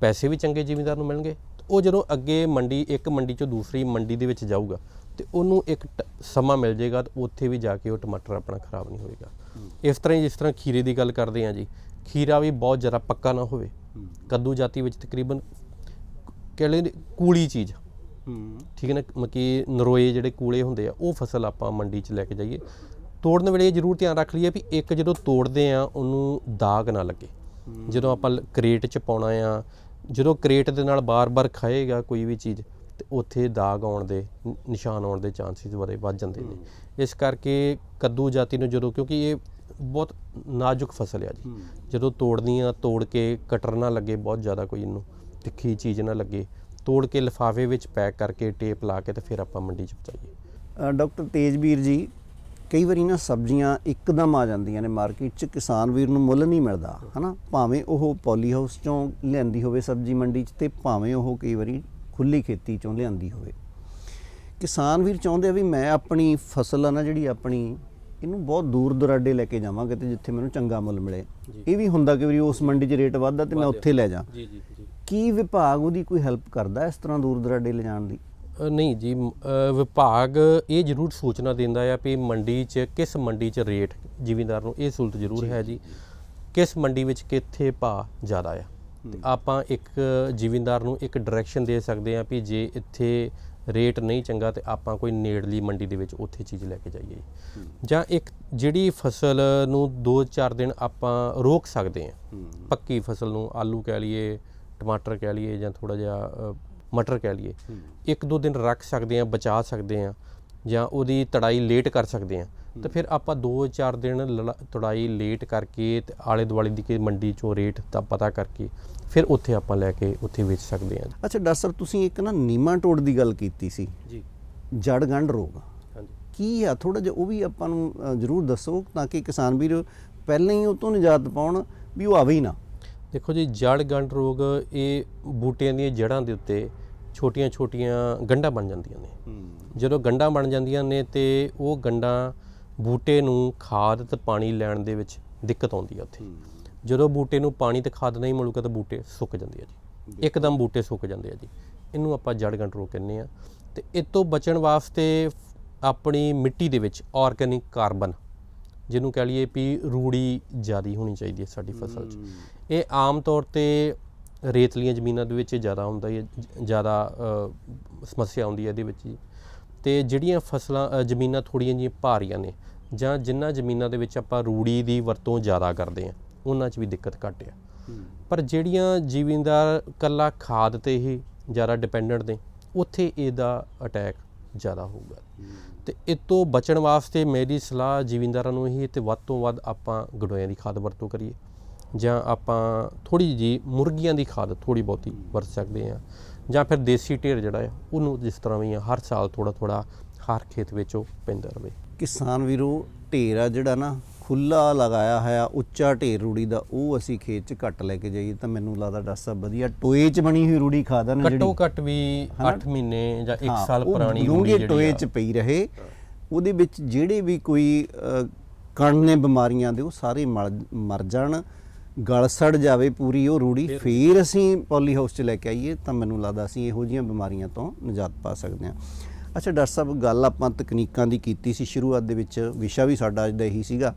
ਪੈਸੇ ਵੀ ਚੰਗੇ ਜ਼ਿਮੀਂਦਾਰ ਨੂੰ ਮਿਲਣਗੇ। ਉਹ ਜਦੋਂ ਅੱਗੇ ਮੰਡੀ ਇੱਕ ਮੰਡੀ ਚੋਂ ਦੂਸਰੀ ਮੰਡੀ ਦੇ ਵਿੱਚ ਜਾਊਗਾ ਤੇ ਉਹਨੂੰ ਇੱਕ ਸਮਾਂ ਮਿਲ ਜਾਏਗਾ ਤੇ ਉੱਥੇ ਵੀ ਜਾ ਕੇ ਉਹ ਟਮਾਟਰ ਆਪਣਾ ਖਰਾਬ ਨਹੀਂ ਹੋਏਗਾ। ਇਸ ਤਰ੍ਹਾਂ ਜਿਸ ਤਰ੍ਹਾਂ ਖੀਰੇ ਦੀ ਗੱਲ ਕਰਦੇ ਹਾਂ ਜੀ ਖੀਰਾ ਵੀ ਬਹੁਤ ਜ਼ਿਆਦਾ ਪੱਕਾ ਨਾ ਹੋਵੇ। ਕੱਦੂ ਜਾਤੀ ਵਿੱਚ ਤਕਰੀਬਨ ਕਹਿੰਦੇ ਨੇ ਕੂਲੀ ਚੀਜ਼ ਹੂੰ। ਠੀਕ ਹੈ ਨਾ ਮਤਲਬ ਕਿ ਨਰੋਏ ਜਿਹੜੇ ਕੂਲੇ ਹੁੰਦੇ ਆ ਉਹ ਫਸਲ ਆਪਾਂ ਮੰਡੀ 'ਚ ਲੈ ਕੇ ਜਾਈਏ। ਤੋੜਨ ਵੇਲੇ ਜ਼ਰੂਰ ਧਿਆਨ ਰੱਖ ਲਈਏ ਵੀ ਇੱਕ ਜਦੋਂ ਤੋੜਦੇ ਆ ਉਹਨੂੰ ਦਾਗ ਨਾ ਲੱਗੇ। ਜਦੋਂ ਆਪਾਂ ਕਰੇਟ 'ਚ ਪਾਉਣਾ ਆ ਜਦੋਂ ਕਰੇਟ ਦੇ ਨਾਲ ਬਾਰ-ਬਾਰ ਖਾਏਗਾ ਕੋਈ ਵੀ ਚੀਜ਼ ਤੇ ਉੱਥੇ ਦਾਗ ਆਉਣ ਦੇ ਨਿਸ਼ਾਨ ਆਉਣ ਦੇ ਚਾਂਸਸ ਬੜੇ ਵੱਧ ਜਾਂਦੇ ਨੇ। ਇਸ ਕਰਕੇ ਕੱਦੂ ਜਾਤੀ ਨੂੰ ਜਦੋਂ ਕਿਉਂਕਿ ਇਹ ਬਹੁਤ ਨਾਜ਼ੁਕ ਫਸਲ ਆ ਜੀ। ਜਦੋਂ ਤੋੜਨੀ ਆ ਤੋੜ ਕੇ ਕਟਰ ਨਾ ਲੱਗੇ ਬਹੁਤ ਜ਼ਿਆਦਾ ਕੋਈ ਇਹਨੂੰ ਤਿੱਖੀ ਚੀਜ਼ ਨਾ ਲੱਗੇ ਤੋੜ ਕੇ ਲਿਫਾਫੇ ਵਿੱਚ ਪੈਕ ਕਰਕੇ ਟੇਪ ਲਾ ਕੇ ਤੇ ਫਿਰ ਆਪਾਂ ਮੰਡੀ 'ਚ ਪਹੁੰਚਾਈਏ। ਅ, ਡਾਕਟਰ ਤੇਜਵੀਰ ਜੀ ਕਈ ਵਾਰੀ ਨਾ ਸਬਜ਼ੀਆਂ ਇੱਕਦਮ ਆ ਜਾਂਦੀਆਂ ਨੇ ਮਾਰਕੀਟ 'ਚ ਕਿਸਾਨ ਵੀਰ ਨੂੰ ਮੁੱਲ ਨਹੀਂ ਮਿਲਦਾ ਹਨਾ? ਭਾਵੇਂ ਉਹ ਪੋਲੀ ਹਾਊਸ ਚੋਂ ਲਿਆਂਦੀ ਹੋਵੇ ਸਬਜ਼ੀ ਮੰਡੀ 'ਚ ਤੇ ਭਾਵੇਂ ਉਹ ਕਈ ਵਾਰੀ ਖੁੱਲੀ ਖੇਤੀ ਚੋਂ ਲਿਆਂਦੀ ਹੋਵੇ। ਕਿਸਾਨ ਵੀਰ ਚਾਹੁੰਦੇ ਆ ਵੀ ਮੈਂ ਆਪਣੀ ਫਸਲ ਆ ਨਾ ਜਿਹੜੀ ਆਪਣੀ ਇਹਨੂੰ ਬਹੁਤ ਦੂਰ ਦੁਰਾਡੇ ਲੈ ਕੇ ਜਾਵਾਂਗੇ ਤੇ ਜਿੱਥੇ ਮੈਨੂੰ ਚੰਗਾ ਮੁੱਲ ਮਿਲੇ। ਇਹ ਵੀ ਹੁੰਦਾ ਕਿ ਵਾਰੀ ਉਸ ਮੰਡੀ 'ਚ ਰੇਟ ਵੱਧਦਾ ਤੇ ਮੈਂ ਉੱਥੇ ਲੈ ਜਾ। ਜੀ ਜੀ ਜੀ। ਕੀ ਵਿਭਾਗ ਉਹਦੀ ਕੋਈ ਹੈਲਪ ਕਰਦਾ ਇਸ ਤਰ੍ਹਾਂ ਦੂਰ ਦੁਰਾਡੇ ਲਿਜਾਣ ਦੀ? ਨਹੀਂ ਜੀ ਵਿਭਾਗ ਇਹ ਜ਼ਰੂਰ ਸੂਚਨਾ ਦਿੰਦਾ ਆ ਵੀ ਮੰਡੀ 'ਚ ਕਿਸ ਮੰਡੀ 'ਚ ਰੇਟ ਜ਼ਿਮੀਂਦਾਰ ਨੂੰ ਇਹ ਸਹੂਲਤ ਜ਼ਰੂਰ ਹੈ ਜੀ। ਕਿਸ ਮੰਡੀ ਵਿੱਚ ਕਿੱਥੇ ਭਾਅ ਜ਼ਿਆਦਾ ਆ। ਆਪਾਂ ਇੱਕ ਜ਼ਿਮੀਂਦਾਰ ਨੂੰ ਇੱਕ ਡਾਇਰੈਕਸ਼ਨ ਦੇ ਸਕਦੇ ਆ ਵੀ ਜੇ ਇੱਥੇ ਰੇਟ ਨਹੀਂ ਚੰਗਾ ਤੇ ਆਪਾਂ ਕੋਈ ਨੇੜਲੀ ਮੰਡੀ ਦੇ ਵਿੱਚ ਉੱਥੇ ਚੀਜ਼ ਲੈ ਕੇ ਜਾਈਏ ਜਾਂ। ਇੱਕ ਜਿਹੜੀ ਫਸਲ ਨੂੰ 2-4 ਦਿਨ ਆਪਾਂ ਰੋਕ ਸਕਦੇ ਆ ਪੱਕੀ ਫਸਲ ਨੂੰ ਆਲੂ ਕਹਿ ਲਈਏ ਟਮਾਟਰ ਕਹਿ ਲਈਏ ਜਾਂ ਥੋੜਾ ਜਿਹਾ ਮਟਰ ਕਹਿ ਲਈਏ। ਇੱਕ ਦੋ ਦਿਨ ਰੱਖ ਸਕਦੇ ਆ ਬਚਾ ਸਕਦੇ ਆ ਜਾਂ ਉਹਦੀ ਤੜਾਈ ਲੇਟ ਕਰ ਸਕਦੇ ਆ ਤਾਂ ਫਿਰ ਆਪਾਂ 2-4 ਦਿਨ ਤੜਾਈ ਲੇਟ ਕਰਕੇ ਤੇ ਆਲੇ ਦੁਆਲੇ ਦੀ ਕਿ ਮੰਡੀ ਚੋਂ ਰੇਟ ਦਾ ਪਤਾ ਕਰਕੇ ਫਿਰ ਉੱਥੇ ਆਪਾਂ ਲੈ ਕੇ ਉੱਥੇ ਵੇਚ ਸਕਦੇ ਆ ਅੱਛਾ ਡਾਕਟਰ ਸਾਹਿਬ ਤੁਸੀਂ ਇੱਕ ਨਾ ਨੀਮਾਟੋਡ ਦੀ ਗੱਲ ਕੀਤੀ ਸੀ। ਜੀ। ਜੜ ਗੰਢ ਰੋਗ। ਹਾਂਜੀ। ਕੀ ਆ? ਥੋੜਾ ਜਿਹਾ ਉਹ ਵੀ ਆਪਾਂ ਨੂੰ ਜ਼ਰੂਰ ਦੱਸੋ ਤਾਂ ਕਿ ਕਿਸਾਨ ਵੀਰ ਪਹਿਲਾਂ ਹੀ ਉਹ ਤੋਂ ਨਿਜਾਤ ਪਾਉਣ ਵੀ ਉਹ ਆਵੇ ਹੀ ਨਾ। ਦੇਖੋ ਜੀ ਜੜ ਗੰਢ ਰੋਗ ਇਹ ਬੂਟਿਆਂ ਦੀਆਂ ਜੜ੍ਹਾਂ ਦੇ ਉੱਤੇ ਛੋਟੀਆਂ-ਛੋਟੀਆਂ ਗੰਢਾਂ ਬਣ ਜਾਂਦੀਆਂ ਨੇ। ਜਦੋਂ ਗੰਢਾਂ ਬਣ ਜਾਂਦੀਆਂ ਨੇ ਤੇ ਉਹ ਗੰਢਾਂ ਬੂਟੇ ਨੂੰ ਖਾਦ ਤੇ ਪਾਣੀ ਲੈਣ ਦੇ ਵਿੱਚ ਦਿੱਕਤ ਆਉਂਦੀ ਆ ਉੱਥੇ। ਜਦੋਂ ਬੂਟੇ ਨੂੰ ਪਾਣੀ ਤੇ ਖਾਦ ਨਹੀਂ ਮਿਲੂਗਾ ਤਾਂ ਬੂਟੇ ਸੁੱਕ ਜਾਂਦੇ ਆ ਜੀ। ਇੱਕਦਮ ਬੂਟੇ ਸੁੱਕ ਜਾਂਦੇ ਆ ਜੀ। ਇਹਨੂੰ ਆਪਾਂ ਜੜ ਰੋਗ ਕਹਿੰਦੇ ਆ। ਤੇ ਇਹ ਤੋਂ ਬਚਣ ਵਾਸਤੇ ਆਪਣੀ ਮਿੱਟੀ ਦੇ ਵਿੱਚ ਆਰਗੈਨਿਕ ਕਾਰਬਨ ਜਿਹਨੂੰ ਕਹ ਲਈਏ ਵੀ ਰੂੜੀ ਜ਼ਿਆਦੀ ਹੋਣੀ ਚਾਹੀਦੀ ਹੈ ਸਾਡੀ ਫਸਲ 'ਚ। ਇਹ ਆਮ ਤੌਰ ਤੇ ਰੇਤਲੀਆਂ ਜ਼ਮੀਨਾਂ ਦੇ ਵਿੱਚ ਜ਼ਿਆਦਾ ਹੁੰਦਾ ਹੈ ਜ਼ਿਆਦਾ ਸਮੱਸਿਆ ਆਉਂਦੀ ਹੈ ਇਹਦੇ ਵਿੱਚ ਜੀ। ਤੇ ਜਿਹੜੀਆਂ ਫਸਲਾਂ ਜ਼ਮੀਨਾਂ ਥੋੜੀਆਂ ਜਿਹੀਆਂ ਭਾਰੀਆਂ ਨੇ ਜਾਂ ਜਿਨ੍ਹਾਂ ਜ਼ਮੀਨਾਂ ਦੇ ਵਿੱਚ ਆਪਾਂ ਰੂੜੀ ਦੀ ਵਰਤੋਂ ਜ਼ਿਆਦਾ ਕਰਦੇ ਆ ਉਹਨਾਂ 'ਚ ਵੀ ਦਿੱਕਤ ਘੱਟ ਆ। ਪਰ ਜਿਹੜੀਆਂ ਜ਼ਿਮੀਂਦਾਰ ਕੱਲਾ ਖਾਦ ਤੇ ਹੀ ਜ਼ਿਆਦਾ ਡਿਪੈਂਡੈਂਟ ਨੇ ਉੱਥੇ ਇਹਦਾ ਅਟੈਕ ਜ਼ਿਆਦਾ ਹੋਊਗਾ। ਤੇ ਇਹ ਤੋਂ ਬਚਣ ਵਾਸਤੇ ਮੇਰੀ ਸਲਾਹ ਜ਼ਿਮੀਂਦਾਰਾਂ ਨੂੰ ਇਹ ਤੇ ਵੱਧ ਤੋਂ ਵੱਧ ਆਪਾਂ ਗਡੋਇਆਂ ਦੀ ਖਾਦ ਵਰਤੋਂ ਕਰੀਏ। ਜਾਂ ਆਪਾਂ ਥੋੜੀ ਜੀ ਮੁਰਗੀਆਂ ਦੀ ਖਾਦ ਥੋੜੀ ਬਹੁਤੀ ਵਰਤ ਸਕਦੇ ਆ ਜਾਂ ਫਿਰ ਦੇਸੀ ਢੇਰ ਜਿਹੜਾ ਆ ਉਹਨੂੰ ਜਿਸ ਤਰ੍ਹਾਂ ਵੀ ਆ ਹਰ ਸਾਲ ਥੋੜਾ ਥੋੜਾ ਹਰ ਖੇਤ ਵਿੱਚ ਉਹ ਪੈਂਦਾ ਰਵੇ। ਕਿਸਾਨ ਵੀਰੋ ਢੇਰ ਆ ਜਿਹੜਾ ਨਾ ਖੁੱਲਾ ਲਗਾਇਆ ਹੋਇਆ ਉੱਚਾ ਢੇਰ ਰੂੜੀ ਦਾ ਉਹ ਅਸੀਂ ਖੇਤ 'ਚ ਘੱਟ ਲੈ ਕੇ ਜਾਈਏ ਤਾਂ ਮੈਨੂੰ ਲੱਗਦਾ ਡਾਕਟਰ ਸਾਹਿਬ ਵਧੀਆ ਟੋਏ 'ਚ ਬਣੀ ਹੋਈ ਰੂੜੀ ਖਾਦ ਆ ਨਾ ਘੱਟੋ ਘੱਟ ਵੀ 8 ਮਹੀਨੇ ਜਾਂ 1 ਹਾਂ, ਸਾਲ ਪੁਰਾਣੀ ਰੂੜੀ ਟੋਏ ਜਿਹੜੀ 'ਚ ਪਈ ਰਹੇ। ਉਹਦੇ ਵਿੱਚ ਜਿਹੜੇ ਵੀ ਕੋਈ ਕਣ ਨੇ ਬਿਮਾਰੀਆਂ ਦੇ ਉਹ ਸਾਰੇ ਮਰ- ਮਰ ਜਾਣ। ਗਲ ਸੜ ਜਾਵੇ ਪੂਰੀ ਉਹ ਰੂੜੀ ਫੇਰ ਅਸੀਂ ਪੋਲੀ ਹਾਊਸ 'ਚ ਲੈ ਕੇ ਆਈਏ ਤਾਂ ਮੈਨੂੰ ਲੱਗਦਾ ਅਸੀਂ ਇਹੋ ਜਿਹੀਆਂ ਬਿਮਾਰੀਆਂ ਤੋਂ ਨਿਜਾਤ ਪਾ ਸਕਦੇ ਹਾਂ। ਅੱਛਾ ਡਾਕਟਰ ਸਾਹਿਬ ਗੱਲ ਆਪਾਂ ਤਕਨੀਕਾਂ ਦੀ ਕੀਤੀ ਸੀ ਸ਼ੁਰੂਆਤ ਦੇ ਵਿੱਚ ਵਿਸ਼ਾ ਵੀ ਸਾਡਾ ਅੱਜ ਦਾ ਇਹੀ ਸੀਗਾ।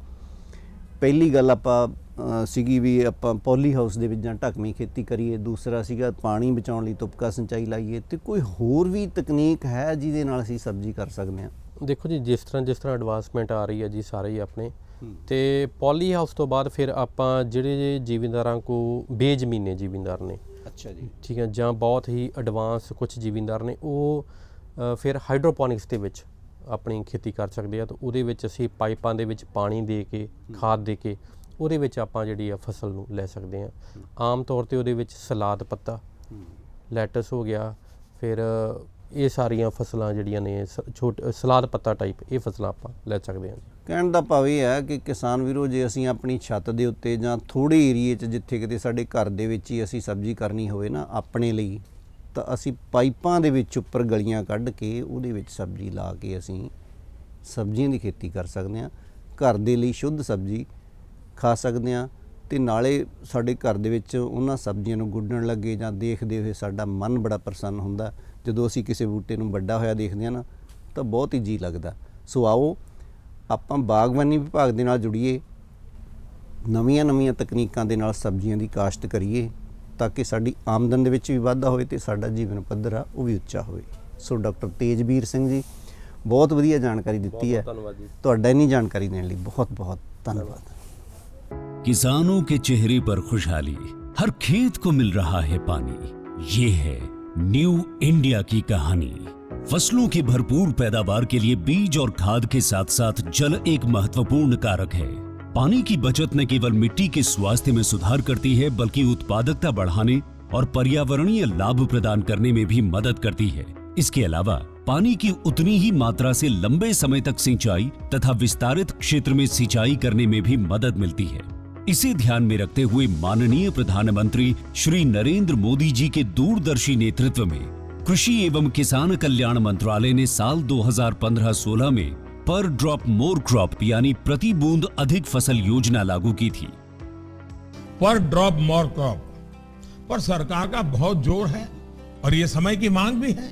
ਪਹਿਲੀ ਗੱਲ ਆਪਾਂ ਸੀਗੀ ਵੀ ਆਪਾਂ ਪੋਲੀ ਹਾਊਸ ਦੇ ਵਿੱਚ ਜਾਂ ਢੱਕਵੀਂ ਖੇਤੀ ਕਰੀਏ ਦੂਸਰਾ ਸੀਗਾ ਪਾਣੀ ਬਚਾਉਣ ਲਈ ਤੁਪਕਾ ਸਿੰਚਾਈ ਲਾਈਏ ਤੇ ਕੋਈ ਹੋਰ ਵੀ ਤਕਨੀਕ ਹੈ ਜਿਹਦੇ ਨਾਲ ਅਸੀਂ ਸਬਜ਼ੀ ਕਰ ਸਕਦੇ ਹਾਂ? ਦੇਖੋ ਜੀ ਜਿਸ ਤਰ੍ਹਾਂ ਜਿਸ ਤਰ੍ਹਾਂ ਐਡਵਾਂਸਮੈਂਟ ਆ ਰਹੀ ਹੈ ਜੀ ਸਾਰੇ ਹੀ ਆਪਣੇ ਤੇ ਪੋਲੀ ਹਾਊਸ ਤੋਂ ਬਾਅਦ ਫਿਰ ਆਪਾਂ ਜਿਹੜੇ ਜ਼ਿਮੀਂਦਾਰਾਂ ਕੋ ਬੇਜ਼ਮੀਨੇ ਜ਼ਿਮੀਂਦਾਰ ਨੇ ਅੱਛਾ ਜੀ। ਠੀਕ ਹੈ ਜਾਂ ਬਹੁਤ ਹੀ ਐਡਵਾਂਸ ਕੁਝ ਜ਼ਿਮੀਂਦਾਰ ਨੇ ਉਹ ਫਿਰ ਹਾਈਡਰੋਪੋਨਿਕਸ ਦੇ ਵਿੱਚ ਆਪਣੀ ਖੇਤੀ ਕਰ ਸਕਦੇ ਆ ਤਾਂ ਉਹਦੇ ਵਿੱਚ ਅਸੀਂ ਪਾਈਪਾਂ ਦੇ ਵਿੱਚ ਪਾਣੀ ਦੇ ਕੇ ਖਾਦ ਦੇ ਕੇ ਉਹਦੇ ਵਿੱਚ ਆਪਾਂ ਜਿਹੜੀ ਆ ਫਸਲ ਨੂੰ ਲੈ ਸਕਦੇ ਆ। ਆਮ ਤੌਰ ਤੇ ਉਹਦੇ ਵਿੱਚ ਸਲਾਦ ਪੱਤਾ ਲੈਟਸ ਹੋ ਗਿਆ ਫਿਰ ਇਹ ਸਾਰੀਆਂ ਫਸਲਾਂ ਜਿਹੜੀਆਂ ਨੇ ਛੋਟ ਸਲਾਦ ਪੱਤਾ ਟਾਈਪ ਇਹ ਫਸਲਾਂ ਆਪਾਂ ਲੈ ਸਕਦੇ ਹਾਂ ਕਹਿਣ ਦਾ ਭਾਵ ਇਹ ਹੈ ਕਿ ਕਿਸਾਨ ਵੀਰੋ ਜੇ ਅਸੀਂ ਆਪਣੀ ਛੱਤ ਦੇ ਉੱਤੇ ਜਾਂ ਥੋੜੇ ਏਰੀਏ 'ਚ ਜਿੱਥੇ ਕਿਤੇ ਸਾਡੇ ਘਰ ਦੇ ਵਿੱਚ ਹੀ ਅਸੀਂ ਸਬਜ਼ੀ ਕਰਨੀ ਹੋਵੇ ਨਾ ਆਪਣੇ ਲਈ ਤਾਂ ਅਸੀਂ ਪਾਈਪਾਂ ਦੇ ਵਿੱਚ ਉੱਪਰ ਗਲੀਆਂ ਕੱਢ ਕੇ ਉਹਦੇ ਵਿੱਚ ਸਬਜ਼ੀ ਲਾ ਕੇ ਅਸੀਂ ਸਬਜ਼ੀਆਂ ਦੀ ਖੇਤੀ ਕਰ ਸਕਦੇ ਹਾਂ। ਘਰ ਦੇ ਲਈ ਸ਼ੁੱਧ ਸਬਜ਼ੀ ਖਾ ਸਕਦੇ ਹਾਂ ਤੇ ਨਾਲੇ ਸਾਡੇ ਘਰ ਦੇ ਵਿੱਚ ਉਹਨਾਂ ਸਬਜ਼ੀਆਂ ਨੂੰ ਗੁੱਡਣ ਲੱਗੇ ਜਾਂ ਦੇਖਦੇ ਹੋਏ ਸਾਡਾ ਮਨ ਬੜਾ ਪ੍ਰਸੰਨ ਹੁੰਦਾ। ਜਦੋਂ ਅਸੀਂ ਕਿਸੇ ਬੂਟੇ ਨੂੰ ਵੱਡਾ ਹੋਇਆ ਦੇਖਦੇ ਹਾਂ ਨਾ, ਤਾਂ ਬਹੁਤ ਹੀ ਜੀ ਲੱਗਦਾ। ਸੋ ਆਓ, ਆਪਾਂ ਬਾਗਬਾਨੀ ਵਿਭਾਗ ਦੇ ਨਾਲ ਜੁੜੀਏ, ਨਵੀਆਂ-ਨਵੀਆਂ ਤਕਨੀਕਾਂ ਦੇ ਨਾਲ ਸਬਜ਼ੀਆਂ ਦੀ ਕਾਸ਼ਤ ਕਰੀਏ। ਤਾਂ ਕਿ ਸਾਡੀ ਆਮਦਨ ਦੇ ਵਿੱਚ ਵੀ ਵਾਧਾ ਹੋਵੇ ਤੇ ਸਾਡਾ ਜੀਵਨ ਪੱਧਰ ਆ ਉਹ ਵੀ ਉੱਚਾ ਹੋਵੇ ਸੋ ਡਾਕਟਰ ਤੇਜਵੀਰ ਸਿੰਘ ਜੀ ਬਹੁਤ ਵਧੀਆ ਜਾਣਕਾਰੀ ਦਿੱਤੀ ਹੈ ਧੰਨਵਾਦ ਜੀ ਤੁਹਾਡਾ ਇੰਨੀ ਜਾਣਕਾਰੀ ਦੇਣ ਲਈ ਬਹੁਤ-ਬਹੁਤ ਧੰਨਵਾਦ किसानों के चेहरे पर खुशहाली हर खेत को मिल रहा है पानी ये है न्यू इंडिया की कहानी फसलों की भरपूर पैदावार के लिए बीज और खाद के साथ साथ जल एक महत्वपूर्ण कारक है पानी की बचत न केवल मिट्टी के स्वास्थ्य में सुधार करती है, बल्कि उत्पादकता बढ़ाने और पर्यावरणीय लाभ प्रदान करने में भी मदद करती है। इसके अलावा, पानी की उतनी ही मात्रा से लंबे समय तक सिंचाई तथा विस्तारित क्षेत्र में सिंचाई करने में भी मदद मिलती है। इसे ध्यान में रखते हुए माननीय प्रधानमंत्री श्री नरेंद्र मोदी जी के दूरदर्शी नेतृत्व में कृषि एवं किसान कल्याण मंत्रालय ने साल 2015-16 में पर ड्रॉप मोर क्रॉप यानी प्रति बूंद अधिक फ़सल योजना लागू की थी। पर ड्रॉप मोर क्रॉप। पर सरकार का बहुत ज़ोर है और ये समय की मांग भी है।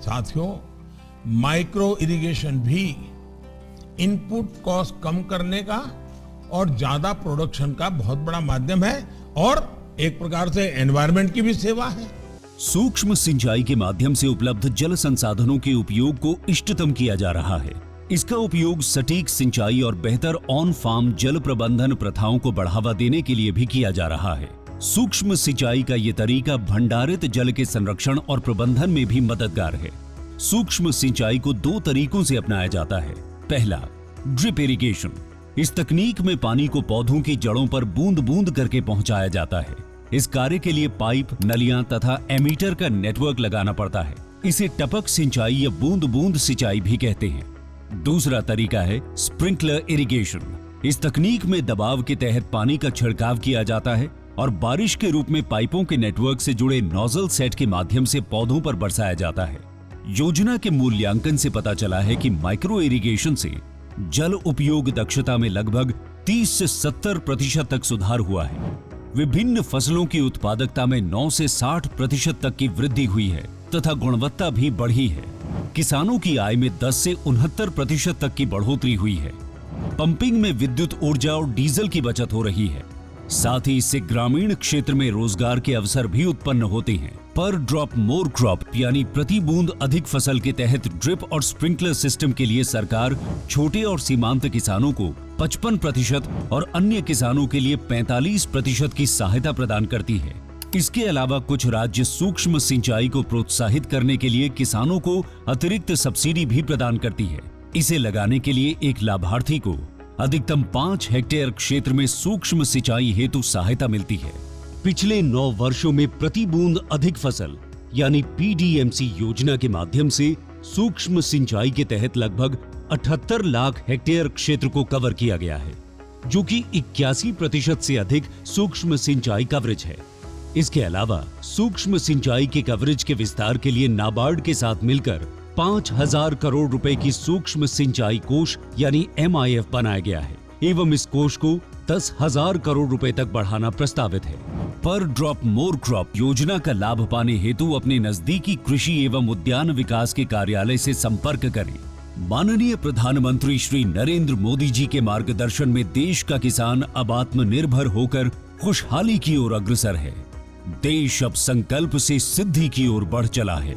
साथियों माइक्रो इरिगेशन भी इनपुट कॉस्ट कम करने का और ज़्यादा प्रोडक्शन का बहुत बड़ा माध्यम है और एक प्रकार से एनवायरमेंट की भी सेवा है। सूक्ष्म सिंचाई के माध्यम से उपलब्ध जल संसाधनों के उपयोग को इष्टतम किया जा रहा है। इसका उपयोग सटीक सिंचाई और बेहतर ऑन फार्म जल प्रबंधन प्रथाओं को बढ़ावा देने के लिए भी किया जा रहा है। सूक्ष्म सिंचाई का ये तरीका भंडारित जल के संरक्षण और प्रबंधन में भी मददगार है। सूक्ष्म सिंचाई को दो तरीकों से अपनाया जाता है। पहला ड्रिप इरिगेशन इस तकनीक में पानी को पौधों की जड़ों पर बूंद बूंद करके पहुँचाया जाता है। इस कार्य के लिए पाइप, नलियाँ तथा एमीटर का नेटवर्क लगाना पड़ता है। इसे टपक सिंचाई या बूंद बूंद सिंचाई भी कहते हैं। दूसरा तरीका है स्प्रिंकलर इरिगेशन। इस तकनीक में दबाव के तहत पानी का छिड़काव किया जाता है और बारिश के रूप में पाइपों के नेटवर्क से जुड़े नोजल सेट के माध्यम से पौधों पर बरसाया जाता है। योजना के मूल्यांकन से पता चला है कि माइक्रो इरिगेशन से जल उपयोग दक्षता में लगभग 30 से 70 प्रतिशत तक सुधार हुआ है। विभिन्न फ़सलों की उत्पादकता में 9 से 60 प्रतिशत तक की वृद्धि हुई है तथा गुणवत्ता भी बढ़ी है। किसानों की आय में 10 से उनहत्तर प्रतिशत तक की बढ़ोतरी हुई है। पंपिंग में विद्युत ऊर्जा और डीजल की बचत हो रही है। साथ ही इससे ग्रामीण क्षेत्र में रोज़गार के अवसर भी उत्पन्न होते हैं। पर ड्रॉप मोर क्रॉप, यानी प्रति बूंद अधिक फ़सल के तहत ड्रिप और स्प्रिंकलर सिस्टम के लिए सरकार छोटे और सीमांत किसानों को 55 प्रतिशत और अन्य किसानों के लिए 45 प्रतिशत की सहायता प्रदान करती है। इसके अलावा कुछ राज्य सूक्ष्म सिंचाई को प्रोत्साहित करने के लिए किसानों को अतिरिक्त सब्सिडी भी प्रदान करती है। इसे लगाने के लिए एक लाभार्थी को अधिकतम पाँच हेक्टेयर क्षेत्र में सूक्ष्म सिंचाई हेतु सहायता मिलती है। पिछले नौ वर्षों में प्रति बूंद अधिक फ़सल, यानी पीडीएमसी योजना के माध्यम से सूक्ष्म सिंचाई के तहत लगभग 78 लाख हेक्टेयर क्षेत्र को कवर किया गया है, जो कि इक्यासी प्रतिशत से अधिक सूक्ष्म सिंचाई कवरेज है। इसके अलावा, सूक्ष्म सिंचाई के कवरेज के विस्तार के लिए नाबार्ड के साथ मिलकर पाँच हज़ार करोड़ रुपए की सूक्ष्म सिंचाई कोष, यानी एमआईएफ बनाया गया है। एवं इस कोष को दस हज़ार करोड़ रुपए तक बढ़ाना प्रस्तावित है। पर ड्रॉप मोर क्रॉप योजना का लाभ पाने हेतु अपने नजदीकी कृषि एवं उद्यान विकास के कार्यालय से संपर्क करें। माननीय प्रधानमंत्री श्री नरेंद्र मोदी जी के मार्गदर्शन में देश का किसान अब आत्मनिर्भर होकर खुशहाली की ओर अग्रसर है। देश अब संकल्प से सिद्धि की ओर बढ़ चला है